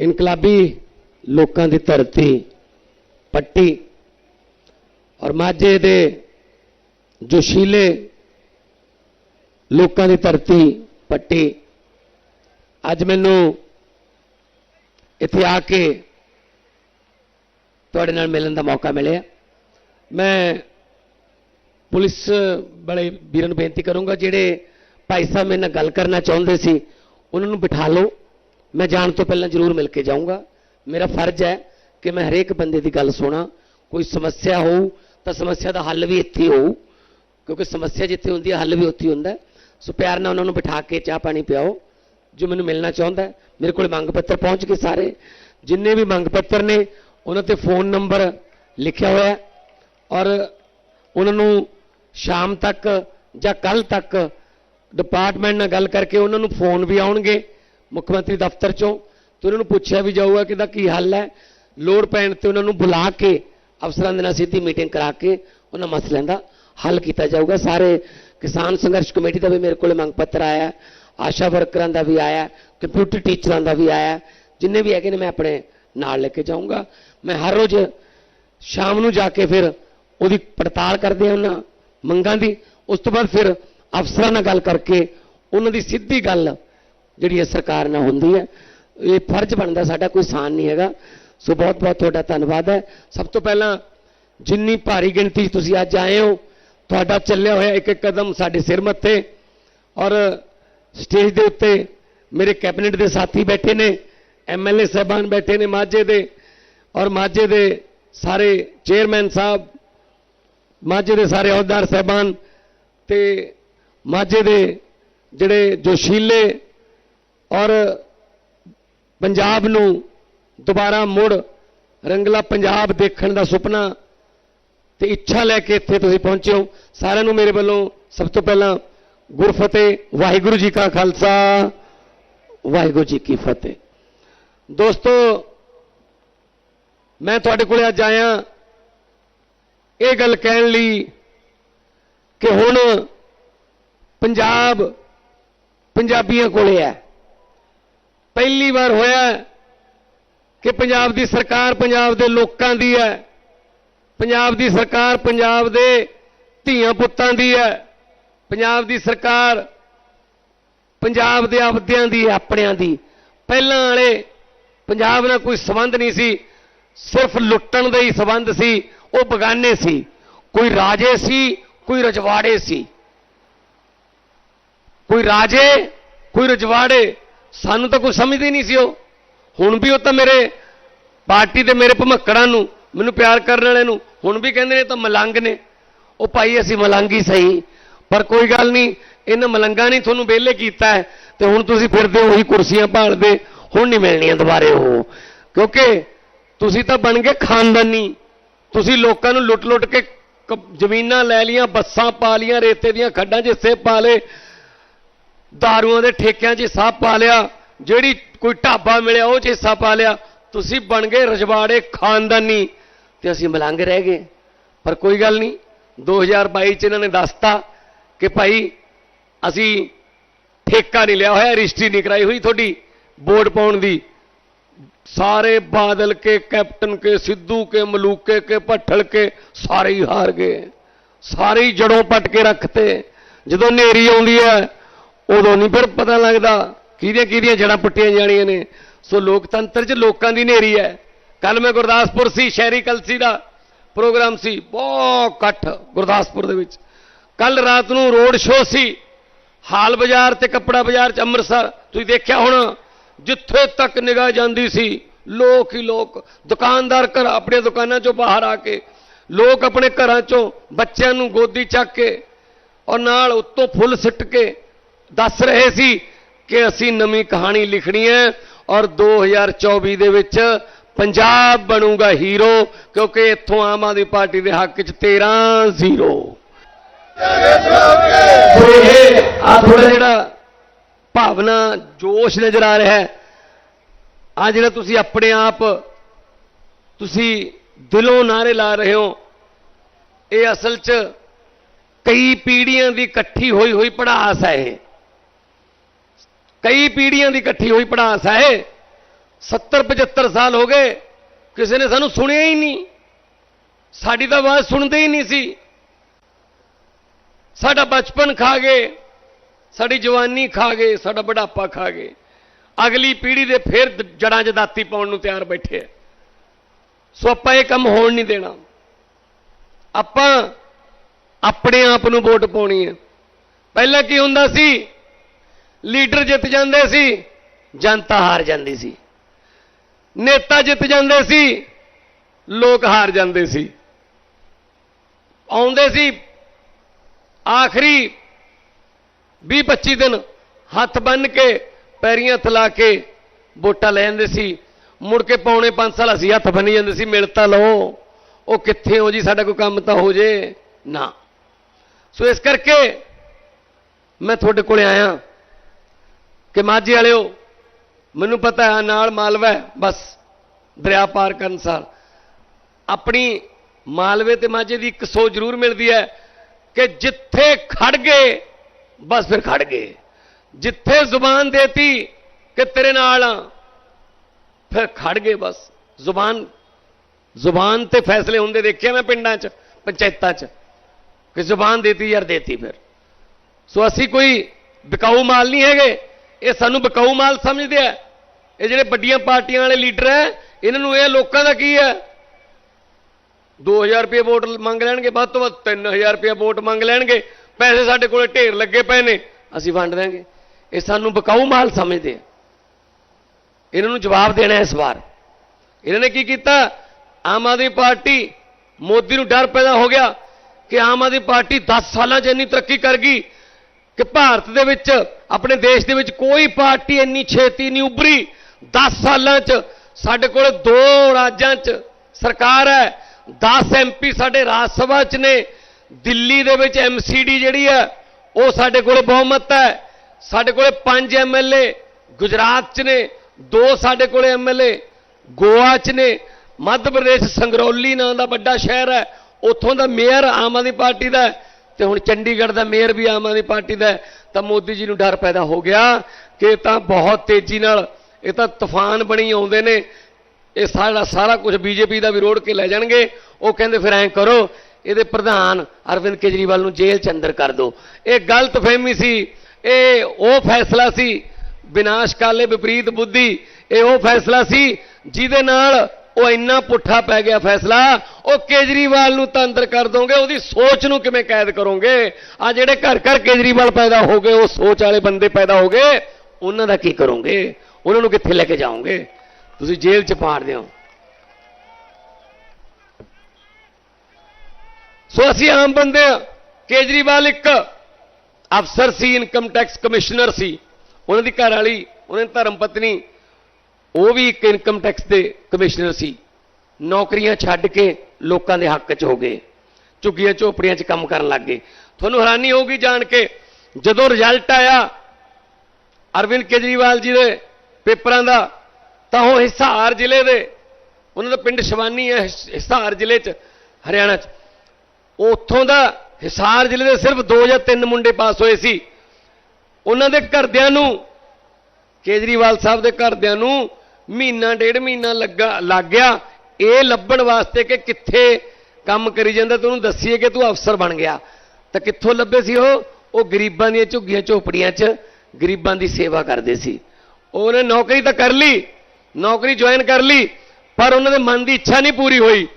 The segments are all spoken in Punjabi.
ਇਨਕਲਾਬੀ ਲੋਕਾਂ ਦੀ ਧਰਤੀ ਪੱਟੀ। ਔਰ ਮਾਝੇ ਦੇ ਜੋਸ਼ੀਲੇ ਲੋਕਾਂ ਦੀ ਧਰਤੀ ਪੱਟੀ। ਅੱਜ ਮੈਨੂੰ ਇੱਥੇ ਆ ਕੇ ਤੁਹਾਡੇ ਨਾਲ ਮਿਲਣ ਦਾ ਮੌਕਾ ਮਿਲਿਆ। ਮੈਂ ਪੁਲਿਸ ਵਾਲੇ ਵੀਰਾਂ ਨੂੰ ਬੇਨਤੀ ਕਰੂੰਗਾ, ਜਿਹੜੇ ਭਾਈ ਸਾਹਿਬ ਮੇਰੇ ਨਾਲ ਗੱਲ ਕਰਨਾ ਚਾਹੁੰਦੇ ਸੀ, ਉਹਨਾਂ ਨੂੰ ਬਿਠਾ ਲਓ। ਮੈਂ ਜਾਣ ਤੋਂ ਪਹਿਲਾਂ ਜ਼ਰੂਰ ਮਿਲ ਕੇ ਜਾਊਂਗਾ। ਮੇਰਾ ਫਰਜ਼ ਹੈ ਕਿ ਮੈਂ ਹਰੇਕ ਬੰਦੇ ਦੀ ਗੱਲ ਸੁਣਾ। ਕੋਈ ਸਮੱਸਿਆ ਹੋਊ ਤਾਂ ਸਮੱਸਿਆ ਦਾ ਹੱਲ ਵੀ ਇੱਥੇ ਹੀ ਹੋਊ, ਕਿਉਂਕਿ ਸਮੱਸਿਆ ਜਿੱਥੇ ਹੁੰਦੀ ਹੈ, ਹੱਲ ਵੀ ਉੱਥੇ ਹੀ ਹੁੰਦਾ ਸੋ ਪਿਆਰ ਨਾਲ ਉਹਨਾਂ ਨੂੰ ਬਿਠਾ ਕੇ ਚਾਹ ਪਾਣੀ ਪਿਆਓ, ਜੋ ਮੈਨੂੰ ਮਿਲਣਾ ਚਾਹੁੰਦਾ ਮੇਰੇ ਕੋਲ ਮੰਗ ਪੱਤਰ ਪਹੁੰਚ ਗਏ ਸਾਰੇ। ਜਿੰਨੇ ਵੀ ਮੰਗ ਪੱਤਰ ਨੇ, ਉਹਨਾਂ ਤੇ ਫੋਨ ਨੰਬਰ ਲਿਖਿਆ ਹੋਇਆ ਔਰ ਉਹਨਾਂ ਨੂੰ ਸ਼ਾਮ ਤੱਕ ਜਾਂ ਕੱਲ ਤੱਕ ਡਿਪਾਰਟਮੈਂਟ ਨਾਲ ਗੱਲ ਕਰਕੇ ਉਹਨਾਂ ਨੂੰ ਫੋਨ ਵੀ ਆਉਣਗੇ। ਮੁੱਖ ਮੰਤਰੀ ਦਫ਼ਤਰ ਚੋਂ ਤੇ ਉਹਨਾਂ ਨੂੰ ਪੁੱਛਿਆ ਵੀ ਜਾਊਗਾ ਕਿ ਇਹਦਾ ਕੀ ਹੱਲ ਹੈ। ਲੋੜ ਪੈਣ ਤੇ ਉਹਨਾਂ ਨੂੰ ਬੁਲਾ ਕੇ ਅਫਸਰਾਂ ਦੇ ਨਾਲ ਸਿੱਧੀ ਮੀਟਿੰਗ ਕਰਾ ਕੇ ਉਹਨਾਂ ਮਸਲਿਆਂ ਦਾ ਹੱਲ ਕੀਤਾ ਜਾਊਗਾ। ਸਾਰੇ ਕਿਸਾਨ ਸੰਘਰਸ਼ ਕਮੇਟੀ ਦਾ ਵੀ ਮੇਰੇ ਕੋਲ ਮੰਗ ਪੱਤਰ ਆਇਆ ਆਸ਼ਾ ਵਰਕਰਾਂ ਦਾ ਵੀ ਆਇਆ ਕੰਪਿਊਟਰ ਟੀਚਰਾਂ ਦਾ ਵੀ ਆਇਆ ਜਿੰਨੇ ਵੀ ਹੈਗੇ ਨੇ, ਮੈਂ ਆਪਣੇ ਨਾਲ ਲੈ ਕੇ ਜਾਊਂਗਾ। ਮੈਂ ਹਰ ਰੋਜ਼ ਸ਼ਾਮ ਨੂੰ ਜਾ ਕੇ ਫਿਰ ਉਹਦੀ ਪੜਤਾਲ ਕਰਦੇ ਹਾਂ ਉਹਨਾਂ ਮੰਗਾਂ ਦੀ। ਉਸ ਤੋਂ ਬਾਅਦ ਫਿਰ ਅਫਸਰਾਂ ਨਾਲ ਗੱਲ ਕਰਕੇ ਉਹਨਾਂ ਦੀ ਸਿੱਧੀ ਗੱਲ ਜਿਹੜੀ ਹੈ ਸਰਕਾਰ ਨਾਲ ਹੁੰਦੀ ਹੈ, ਇਹ ਫਰਜ਼ ਬਣਦਾ ਸਾਡਾ ਕੋਈ ਸਾਨ ਨਹੀਂ ਹੈਗਾ। ਸੋ ਬਹੁਤ ਬਹੁਤ ਤੁਹਾਡਾ ਧੰਨਵਾਦ ਹੈ। ਸਭ ਤੋਂ ਪਹਿਲਾਂ ਜਿੰਨੀ ਭਾਰੀ ਗਿਣਤੀ 'ਚ ਤੁਸੀਂ ਅੱਜ ਆਏ ਹੋ, ਤੁਹਾਡਾ ਚੱਲਿਆ ਹੋਇਆ ਇੱਕ ਇੱਕ ਕਦਮ ਸਾਡੇ ਸਿਰ ਮੱਥੇ ਔਰ ਸਟੇਜ ਦੇ ਉੱਤੇ ਮੇਰੇ ਕੈਬਨਿਟ ਦੇ ਸਾਥੀ ਬੈਠੇ ਨੇ ਐਮਐਲਏ ਸਾਹਿਬਾਨ ਬੈਠੇ ਨੇ ਮਾਝੇ ਦੇ ਔਰ ਮਾਝੇ ਦੇ ਸਾਰੇ ਚੇਅਰਮੈਨ ਸਾਹਿਬ, ਮਾਝੇ ਦੇ ਸਾਰੇ ਅਹੁਦੇਦਾਰ ਸਾਹਿਬਾਨ ਤੇ ਮਾਝੇ ਦੇ ਜਿਹੜੇ ਜੋਸ਼ੀਲੇ ਔਰ ਪੰਜਾਬ ਨੂੰ ਦੁਬਾਰਾ ਮੁੜ ਰੰਗਲਾ ਪੰਜਾਬ ਦੇਖਣ ਦਾ ਸੁਪਨਾ ਤੇ ਇੱਛਾ ਲੈ ਕੇ ਇੱਥੇ ਤੁਸੀਂ ਪਹੁੰਚੇ ਹੋ। ਸਾਰਿਆਂ ਨੂੰ ਮੇਰੇ ਵੱਲੋਂ ਸਭ ਤੋਂ ਪਹਿਲਾਂ ਗੁਰਫਤਿਹ, ਵਾਹਿਗੁਰੂ ਜੀ ਕਾ ਖਾਲਸਾ, ਵਾਹਿਗੁਰੂ ਜੀ ਕੀ ਫਤਿਹ। ਦੋਸਤੋ, ਮੈਂ ਤੁਹਾਡੇ ਕੋਲੇ ਅੱਜ ਆਇਆ ਇਹ ਗੱਲ ਕਹਿਣ ਲਈ ਕਿ ਹੁਣ ਪੰਜਾਬ ਪੰਜਾਬੀਆਂ ਕੋਲੇ ਹੈ। ਪਹਿਲੀ ਵਾਰ ਹੋਇਆ ਕਿ ਪੰਜਾਬ ਦੀ ਸਰਕਾਰ ਪੰਜਾਬ ਦੇ ਲੋਕਾਂ ਦੀ ਹੈ। ਪੰਜਾਬ ਦੀ ਸਰਕਾਰ ਪੰਜਾਬ ਦੇ ਧੀਆਂ ਪੁੱਤਾਂ ਦੀ ਹੈ। ਪੰਜਾਬ ਦੀ ਸਰਕਾਰ ਪੰਜਾਬ ਦੇ ਆਪਦਿਆਂ ਦੀ ਹੈ, ਆਪਣਿਆਂ ਦੀ। ਪਹਿਲਾਂ ਵਾਲੇ ਪੰਜਾਬ ਨਾਲ ਕੋਈ ਸੰਬੰਧ ਨਹੀਂ ਸੀ। ਸਿਰਫ ਲੁੱਟਣ ਦਾ ਹੀ ਸੰਬੰਧ ਸੀ। ਉਹ ਬਗਾਨੇ ਸੀ। ਕੋਈ ਰਾਜੇ ਸੀ ਕੋਈ ਰਜਵਾੜੇ ਸੀ। ਕੋਈ ਰਾਜੇ ਕੋਈ ਰਜਵਾੜੇ। ਸਾਨੂੰ ਤਾਂ ਕੋਈ ਸਮਝਦੀ ਨਹੀਂ ਸੀ ਉਹ। ਹੁਣ ਵੀ ਉਹ ਤਾਂ ਮੇਰੇ ਪਾਰਟੀ ਦੇ ਮੇਰੇ ਭਮੱਕੜਾਂ ਨੂੰ, ਮੈਨੂੰ ਪਿਆਰ ਕਰਨ ਵਾਲੇ ਨੂੰ, ਹੁਣ ਵੀ ਕਹਿੰਦੇ ਨੇ ਤਾਂ ਮਲੰਗ ਨੇ। ਉਹ ਭਾਈ, ਅਸੀਂ ਮਲੰਗੀ ਸਹੀ। ਪਰ ਕੋਈ ਗੱਲ ਨਹੀਂ, ਇਹਨਾਂ ਮਲੰਗਾਂ ਨਹੀਂ ਤੁਹਾਨੂੰ ਵਿਹਲੇ ਕੀਤਾ ਹੈ, ਤੇ ਹੁਣ ਤੁਸੀਂ ਫਿਰਦੇ ਹੋ ਉਹੀ ਕੁਰਸੀਆਂ ਭਾਲਦੇ, ਹੁਣ ਨਹੀਂ ਮਿਲਣੀਆਂ ਦੁਬਾਰੇ ਉਹ। ਕਿਉਂਕਿ ਤੁਸੀਂ ਤਾਂ ਬਣ ਗਏ ਖਾਨਦਾਨੀ। ਤੁਸੀਂ ਲੋਕਾਂ ਨੂੰ ਲੁੱਟ-ਲੁੱਟ ਕੇ ਕ- ਜ਼ਮੀਨਾਂ ਲੈ ਲੀਆਂ, ਬੱਸਾਂ ਪਾ ਲੀਆਂ, ਰੇਤੇ ਦੀਆਂ ਖੱਡਾਂ 'ਚ ਹਿੱਸੇ ਪਾ ਲਏ ਦਾਰੂਆਂ ਦੇ ਠੇਕਿਆਂ 'ਚ ਹਿੱਸਾ ਪਾ ਲਿਆ ਜਿਹੜੀ ਕੋਈ ਢਾਬਾ ਮਿਲਿਆ ਉਹ 'ਚ ਹਿੱਸਾ ਪਾ ਲਿਆ ਤੁਸੀਂ ਬਣ ਗਏ ਰਜਵਾੜੇ ਖਾਨਦਾਨੀ ਤੇ ਅਸੀਂ ਮਲੰਗ ਰਹਿ ਗਏ ਪਰ ਕੋਈ ਗੱਲ ਨਹੀਂ 2022 ਚ ਇਹਨਾਂ ਨੇ ਦੱਸਤਾ ਕਿ ਭਾਈ ਅਸੀਂ ਠੇਕਾ ਨਹੀਂ ਲਿਆ ਹੋਇਆ ਰਜਿਸਟਰੀ ਨਹੀਂ ਕਰਾਈ ਹੋਈ ਤੁਹਾਡੀ ਵੋਟ ਪਾਉਣ ਦੀ ਸਾਰੇ ਬਾਦਲ ਕੇ ਕੈਪਟਨ ਕੇ ਸਿੱਧੂ ਕੇ ਮਲੂਕੇ ਕੇ ਭੱਠਲ ਕੇ ਸਾਰੇ ਹੀ ਹਾਰ ਗਏ ਸਾਰੇ ਹੀ ਜੜੋਂ ਪੱਟ ਕੇ ਰੱਖਤੇ ਜਦੋਂ ਨੇਰੀ ਆਉਂਦੀ ਹੈ ਉਦੋਂ ਨਹੀਂ ਫਿਰ ਪਤਾ ਲੱਗਦਾ ਕਿਹਦੀਆਂ ਕਿਹਦੀਆਂ ਜੜਾਂ ਪੁੱਟੀਆਂ ਜਾਣੀਆਂ ਨੇ। ਸੋ ਲੋਕਤੰਤਰ 'ਚ ਲੋਕਾਂ ਦੀ ਨੇਰੀ ਹੈ। ਕੱਲ ਮੈਂ ਗੁਰਦਾਸਪੁਰ ਸੀ, ਸ਼ਹਿਰੀ ਕਲਸੀ ਦਾ ਪ੍ਰੋਗਰਾਮ ਸੀ। ਬਹੁਤ ਇਕੱਠ ਗੁਰਦਾਸਪੁਰ ਦੇ ਵਿੱਚ। ਕੱਲ ਰਾਤ ਨੂੰ ਰੋਡ ਸ਼ੋਅ ਸੀ। ਹਾਲ ਬਾਜ਼ਾਰ ਤੇ ਕੱਪੜਾ ਬਾਜ਼ਾਰ 'ਚ ਅੰਮ੍ਰਿਤਸਰ। ਤੁਸੀਂ ਦੇਖਿਆ ਹੋਣਾ ਜਿੱਥੇ ਤੱਕ ਨਿਗਾਹ ਜਾਂਦੀ ਸੀ, ਲੋਕ ਹੀ ਲੋਕ ਦੁਕਾਨਦਾਰ ਘਰ ਆਪਣੇ ਦੁਕਾਨਾਂ 'ਚੋਂ ਬਾਹਰ ਆ ਕੇ, ਲੋਕ ਆਪਣੇ ਘਰਾਂ 'ਚੋਂ ਬੱਚਿਆਂ ਨੂੰ ਗੋਦੀ ਚੱਕ ਕੇ ਔਰ ਨਾਲ ਉੱਤੋਂ ਫੁੱਲ ਸਿੱਟ ਕੇ ਦੱਸ ਰਹੇ ਸੀ ਕਿ ਅਸੀਂ ਨਵੀਂ ਕਹਾਣੀ ਲਿਖਣੀ ਹੈ ਔਰ 2024 ਦੇ ਵਿੱਚ ਪੰਜਾਬ ਬਣੂਗਾ ਹੀਰੋ ਕਿਉਂਕਿ ਇੱਥੋਂ ਆਮ ਆਦਮੀ ਪਾਰਟੀ ਦੇ ਹੱਕ 'ਚ 13 ਜ਼ੀਰੋ। ਸੋ ਇਹ ਆ ਥੋੜਾ ਜਿਹੜਾ ਭਾਵਨਾ ਜੋਸ਼ ਨਜ਼ਰ ਆ ਰਿਹਾ ਹੈ ਆ ਜਿਹੜਾ ਤੁਸੀਂ ਆਪਣੇ ਆਪ ਤੁਸੀਂ ਦਿਲੋਂ ਨਾਰੇ ਲਾ ਰਹੇ ਹੋ ਇਹ ਅਸਲ 'ਚ ਕਈ ਪੀੜ੍ਹੀਆਂ ਦੀ ਇਕੱਠੀ ਹੋਈ ਹੋਈ ਪੜਾਸ ਹੈ ਇਹ। ਕਈ ਪੀੜ੍ਹੀਆਂ ਦੀ ਇਕੱਠੀ ਹੋਈ ਪੜਾਸ ਹੈ। ਇਹ। 70 75 ਸਾਲ ਹੋ ਗਏ, ਕਿਸੇ ਨੇ ਸਾਨੂੰ ਸੁਣਿਆ ਹੀ ਨਹੀਂ। ਸਾਡੀ ਤਾਂ ਆਵਾਜ਼ ਸੁਣਦੇ ਹੀ ਨਹੀਂ ਸੀ। ਸਾਡਾ ਬਚਪਨ ਖਾ ਗਏ, ਸਾਡੀ ਜਵਾਨੀ ਖਾ ਗਏ, ਸਾਡਾ ਬੁਢਾਪਾ ਖਾ ਗਏ। ਅਗਲੀ ਪੀੜ੍ਹੀ ਦੇ ਫਿਰ ਜੜਾਂ 'ਚ ਦਾਤੀ ਪਾਉਣ ਨੂੰ ਤਿਆਰ ਬੈਠੇ ਆ। ਸੋ ਆਪਾਂ ਇਹ ਕੰਮ ਹੋਣ ਨਹੀਂ ਦੇਣਾ। ਆਪਾਂ ਆਪਣੇ ਆਪ ਨੂੰ ਵੋਟ ਪਾਉਣੀ ਹੈ ਪਹਿਲਾਂ ਕੀ ਹੁੰਦਾ ਸੀ? ਲੀਡਰ ਜਿੱਤ ਜਾਂਦੇ ਸੀ, ਜਨਤਾ ਹਾਰ ਜਾਂਦੀ ਸੀ। ਨੇਤਾ ਜਿੱਤ ਜਾਂਦੇ ਸੀ, ਲੋਕ ਹਾਰ ਜਾਂਦੇ ਸੀ। ਆਉਂਦੇ ਸੀ, ਆਖਰੀ 20 25 ਦਿਨ ਹੱਥ ਬੰਨ ਕੇ ਪੈਰੀਆਂ ਥਲਾ ਕੇ ਵੋਟਾਂ ਲੈ ਜਾਂਦੇ ਸੀ। ਮੁੜ ਕੇ ਪੌਣੇ 5 ਸਾਲ ਅਸੀਂ ਹੱਥ ਬੰਨੀ ਜਾਂਦੇ ਸੀ, ਮਿਲ ਤਾਂ ਲਓ, ਉਹ ਕਿੱਥੇ ਹੋ ਜੀ, ਸਾਡਾ ਕੋਈ ਕੰਮ ਤਾਂ ਹੋ ਜੇ? ਨਾ। ਸੋ ਇਸ ਕਰਕੇ ਮੈਂ ਤੁਹਾਡੇ ਕੋਲੇ ਆਇਆ। ਕਿ ਮਾਝੇ ਵਾਲਿਓ ਮੈਨੂੰ ਪਤਾ ਹੈ ਨਾਲ ਮਾਲਵਾ ਹੈ, ਬਸ ਦਰਿਆ ਪਾਰ ਕਰਨ ਸਾਰ। ਆਪਣੀ ਮਾਲਵੇ ਤੇ ਮਾਝੇ ਦੀ ਇੱਕ ਸੋਚ ਜ਼ਰੂਰ ਮਿਲਦੀ ਹੈ ਕਿ ਜਿੱਥੇ ਖੜ ਗਏ ਬਸ ਫਿਰ ਖੜ ਗਏ। ਜਿੱਥੇ ਜ਼ੁਬਾਨ ਦੇਤੀ ਕਿ ਤੇਰੇ ਨਾਲ ਆ ਫਿਰ ਖੜ ਗਏ ਬਸ। ਜ਼ੁਬਾਨ ਜ਼ੁਬਾਨ ਤੇ ਫੈਸਲੇ ਹੁੰਦੇ ਦੇਖਿਆ ਮੈਂ ਪਿੰਡਾਂ 'ਚ ਪੰਚਾਇਤਾਂ 'ਚ ਕਿ ਜ਼ੁਬਾਨ ਦੇਤੀ ਯਾਰ ਦੇਤੀ ਫਿਰ। ਸੋ ਅਸੀਂ ਕੋਈ ਵਿਕਾਊ ਮਾਲ ਨਹੀਂ ਹੈਗੇ। ਇਹ ਸਾਨੂੰ ਬਕਾਊ ਮਾਲ ਸਮਝਦੇ ਆ। ਇਹ ਜਿਹੜੇ ਵੱਡੀਆਂ ਪਾਰਟੀਆਂ ਵਾਲੇ ਲੀਡਰ ਹੈ ਇਹਨਾਂ ਨੂੰ ਇਹ ਲੋਕਾਂ ਦਾ ਕੀ ਹੈ 2000 ਰੁਪਏ ਵੋਟ ਮੰਗ ਲੈਣਗੇ, ਵੱਧ ਤੋਂ ਵੱਧ 3000 ਰੁਪਏ ਵੋਟ ਮੰਗ ਲੈਣਗੇ। ਪੈਸੇ ਸਾਡੇ ਕੋਲੇ ਢੇਰ ਲੱਗੇ ਪਏ ਨੇ, ਅਸੀਂ ਵੰਡ ਦਾਂਗੇ ਇਹ ਸਾਨੂੰ ਬਕਾਊ ਮਾਲ ਸਮਝਦੇ ਆ। ਇਹਨਾਂ ਨੂੰ ਜਵਾਬ ਦੇਣਾ ਇਸ ਵਾਰ। ਇਹਨਾਂ ਨੇ ਕੀ ਕੀਤਾ? ਆਮ ਆਦਮੀ ਪਾਰਟੀ ਮੋਦੀ ਨੂੰ ਡਰ ਪੈਦਾ ਹੋ ਗਿਆ ਕਿ ਆਮ ਆਦਮੀ ਪਾਰਟੀ 10 ਸਾਲਾਂ 'ਚ ਇੰਨੀ ਤਰੱਕੀ ਕਰ ਗਈ ਕਿ ਭਾਰਤ ਦੇ ਵਿੱਚ, ਆਪਣੇ ਦੇਸ਼ ਦੇ ਵਿੱਚ ਕੋਈ ਪਾਰਟੀ ਇੰਨੀ ਛੇਤੀ ਨਹੀਂ ਉੱਭਰੀ। 10 ਸਾਲਾਂ 'ਚ ਸਾਡੇ ਕੋਲ ਦੋ ਰਾਜਾਂ 'ਚ ਸਰਕਾਰ ਹੈ। 10 ਐਮਪੀ ਸਾਡੇ ਰਾਜ ਸਭਾ 'ਚ ਨੇ। ਦਿੱਲੀ ਦੇ ਵਿੱਚ ਐਮਸੀਡੀ ਜਿਹੜੀ ਹੈ, ਉਹ ਸਾਡੇ ਕੋਲ ਬਹੁਮਤ ਹੈ। ਸਾਡੇ ਕੋਲੇ 5 ਐਮਐਲਏ ਗੁਜਰਾਤ 'ਚ ਨੇ, ਦੋ ਸਾਡੇ ਕੋਲੇ ਐਮਐਲਏ ਗੋਆ 'ਚ ਨੇ। ਮੱਧ ਪ੍ਰਦੇਸ਼ ਸੰਗਰੌਲੀ ਨਾਂ ਦਾ ਵੱਡਾ ਸ਼ਹਿਰ ਹੈ। ਉੱਥੋਂ ਦਾ ਮੇਅਰ ਆਮ ਆਦਮੀ ਪਾਰਟੀ ਦਾ ਹੈ। ਤੇ ਹੁਣ ਚੰਡੀਗੜ੍ਹ ਦਾ ਮੇਅਰ ਵੀ ਆਮ ਆਦਮੀ ਪਾਰਟੀ ਦਾ ਤਾਂ ਮੋਦੀ ਜੀ ਨੂੰ ਡਰ ਪੈਦਾ ਹੋ ਗਿਆ ਕਿ ਤਾਂ ਬਹੁਤ ਤੇਜ਼ੀ ਨਾਲ, ਇਹ ਤਾਂ ਤੂਫਾਨ ਬਣੀ ਆਉਂਦੇ ਨੇ, ਇਹ ਸਾਰਾ ਸਾਰਾ ਕੁਝ ਬੀਜੇਪੀ ਦਾ ਵਿਰੋਧ ਕੇ ਲੈ ਜਾਣਗੇ। ਉਹ ਕਹਿੰਦੇ ਫਿਰ ਐਂ ਕਰੋ, ਇਹਦੇ ਪ੍ਰਧਾਨ ਅਰਵਿੰਦ ਕੇਜਰੀਵਾਲ ਨੂੰ ਜੇਲ੍ਹ 'ਚ ਅੰਦਰ ਕਰ ਦਿਓ। ਇਹ ਗਲਤ ਫਹਿਮੀ ਸੀ, ਇਹ ਉਹ ਫੈਸਲਾ ਸੀ, ਵਿਨਾਸ਼ਕਾਲੇ ਵਿਪਰੀਤ ਬੁੱਧੀ, ਇਹ ਉਹ ਫੈਸਲਾ ਸੀ, ਜਿਹਦੇ ਨਾਲ ਉਹ ਇੰਨਾ ਪੁੱਠਾ ਪੈ ਗਿਆ ਫੈਸਲਾ, ਉਹ ਕੇਜਰੀਵਾਲ ਨੂੰ ਤਾਂ ਅੰਦਰ ਕਰ ਦੋਗੇ, ਉਹਦੀ ਸੋਚ ਨੂੰ ਕਿਵੇਂ ਕੈਦ ਕਰੋਗੇ? ਆ ਜਿਹੜੇ ਘਰ ਘਰ ਕੇਜਰੀਵਾਲ ਪੈਦਾ ਹੋ ਗਏ, ਉਹ ਸੋਚ ਵਾਲੇ ਬੰਦੇ ਪੈਦਾ ਹੋ ਗਏ, ਉਹਨਾਂ ਦਾ ਕੀ ਕਰੋਗੇ? ਉਹਨਾਂ ਨੂੰ ਕਿੱਥੇ ਲੈ ਕੇ ਜਾਓਗੇ? ਤੁਸੀਂ ਜੇਲ੍ਹ 'ਚ ਪਾੜ ਦਿਓ। ਸੋ ਅਸੀਂ ਆਮ ਬੰਦੇ ਹਾਂ ਕੇਜਰੀਵਾਲ ਇੱਕ ਅਫਸਰ ਸੀ ਇਨਕਮ ਟੈਕਸ ਕਮਿਸ਼ਨਰ ਸੀ। ਉਹਨਾਂ ਦੀ ਘਰ ਵਾਲੀ ਉਹਨਾਂ ਦੀ ਧਰਮ ਪਤਨੀ ਉਹ ਵੀ ਇੱਕ ਇਨਕਮ ਟੈਕਸ ਦੇ ਕਮਿਸ਼ਨਰ ਸੀ। ਨੌਕਰੀਆਂ ਛੱਡ ਕੇ ਲੋਕਾਂ ਦੇ ਹੱਕ 'ਚ ਹੋ ਗਏ। ਝੁੱਗੀਆਂ ਝੋਪੜੀਆਂ 'ਚ ਕੰਮ ਕਰਨ ਲੱਗ ਗਏ। ਤੁਹਾਨੂੰ ਹੈਰਾਨੀ ਹੋਊਗੀ ਜਾਣ ਕੇ, ਜਦੋਂ ਰਿਜ਼ਲਟ ਆਇਆ ਅਰਵਿੰਦ ਕੇਜਰੀਵਾਲ ਜੀ ਦੇ ਪੇਪਰਾਂ ਦਾ, ਤਾਂ ਉਹ ਹਿਸਾਰ ਜ਼ਿਲ੍ਹੇ ਦੇ, ਉਹਨਾਂ ਦਾ ਪਿੰਡ ਸ਼ਵਾਨੀ ਹੈ, ਹਿਸ- ਹਿਸਾਰ ਜ਼ਿਲ੍ਹੇ 'ਚ, ਹਰਿਆਣਾ 'ਚ। ਉੱਥੋਂ ਦਾ ਹਿਸਾਰ ਜ਼ਿਲ੍ਹੇ ਦੇ ਸਿਰਫ 2 ਜਾਂ 3 ਮੁੰਡੇ ਪਾਸ ਹੋਏ ਸੀ। ਉਹਨਾਂ ਦੇ ਘਰਦਿਆਂ ਨੂੰ ਕੇਜਰੀਵਾਲ ਸਾਹਿਬ ਦੇ ਘਰਦਿਆਂ ਨੂੰ ਮਹੀਨਾ, ਡੇਢ ਮਹੀਨਾ ਲੱਗਾ, ਲੱਗ ਗਿਆ। ਇਹ ਲੱਭਣ ਵਾਸਤੇ ਕਿ ਕਿੱਥੇ ਕੰਮ ਕਰੀ ਜਾਂਦਾ ਤੈਨੂੰ ਦੱਸੀਏ ਕਿ ਤੂੰ ਅਫਸਰ ਬਣ ਗਿਆ। ਤਾਂ ਕਿੱਥੋਂ ਲੱਭੇ ਸੀ ਉਹ? ਉਹ ਗਰੀਬਾਂ ਦੀਆਂ ਝੁੱਗੀਆਂ ਝੋਪੜੀਆਂ 'ਚ ਗਰੀਬਾਂ ਦੀ ਸੇਵਾ ਕਰਦੇ ਸੀ। ਉਹਨੇ ਨੌਕਰੀ ਤਾਂ ਕਰ ਲਈ, ਨੌਕਰੀ ਜੁਆਇਨ ਕਰ ਲਈ, ਪਰ ਉਹਨਾਂ ਦੇ ਮਨ ਦੀ ਇੱਛਾ ਨਹੀਂ ਪੂਰੀ ਹੋਈ।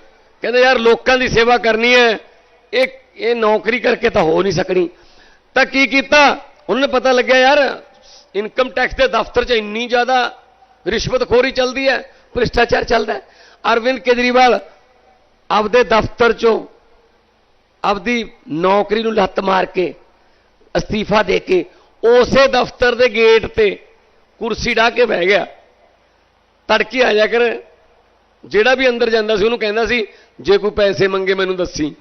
ਕਹਿੰਦੇ, ਯਾਰ, ਲੋਕਾਂ ਦੀ ਸੇਵਾ ਕਰਨੀ ਹੈ। ਇਹ ਇਹ ਨੌਕਰੀ ਕਰਕੇ ਤਾਂ ਹੋ ਨਹੀਂ ਸਕਣੀ। ਤਾਂ ਕੀ ਕੀਤਾ? ਉਹਨਾਂ ਨੂੰ ਪਤਾ ਲੱਗਿਆ, ਯਾਰ ਇਨਕਮ ਟੈਕਸ ਦੇ ਦਫ਼ਤਰ 'ਚ ਇੰਨੀ ਜ਼ਿਆਦਾ ਰਿਸ਼ਵਤਖੋਰੀ ਚੱਲਦੀ ਹੈ, ਭ੍ਰਿਸ਼ਟਾਚਾਰ ਚੱਲਦਾ ਹੈ। ਅਰਵਿੰਦ ਕੇਜਰੀਵਾਲ ਆਪਦੇ ਦਫ਼ਤਰ 'ਚੋਂ ਆਪਦੀ ਨੌਕਰੀ ਨੂੰ ਲੱਤ ਮਾਰ ਕੇ, ਅਸਤੀਫਾ ਦੇ ਕੇ, ਉਸੇ ਦਫ਼ਤਰ ਦੇ ਗੇਟ ਤੇ ਕੁਰਸੀ ਢਾ ਕੇ ਬਹਿ ਗਿਆ। ਤੜਕੇ ਆ ਜਾ ਕਰ, ਜਿਹੜਾ ਵੀ ਅੰਦਰ ਜਾਂਦਾ ਸੀ ਉਹਨੂੰ ਕਹਿੰਦਾ ਸੀ, ਜੇ ਕੋਈ ਪੈਸੇ ਮੰਗੇ ਮੈਨੂੰ ਦੱਸੀ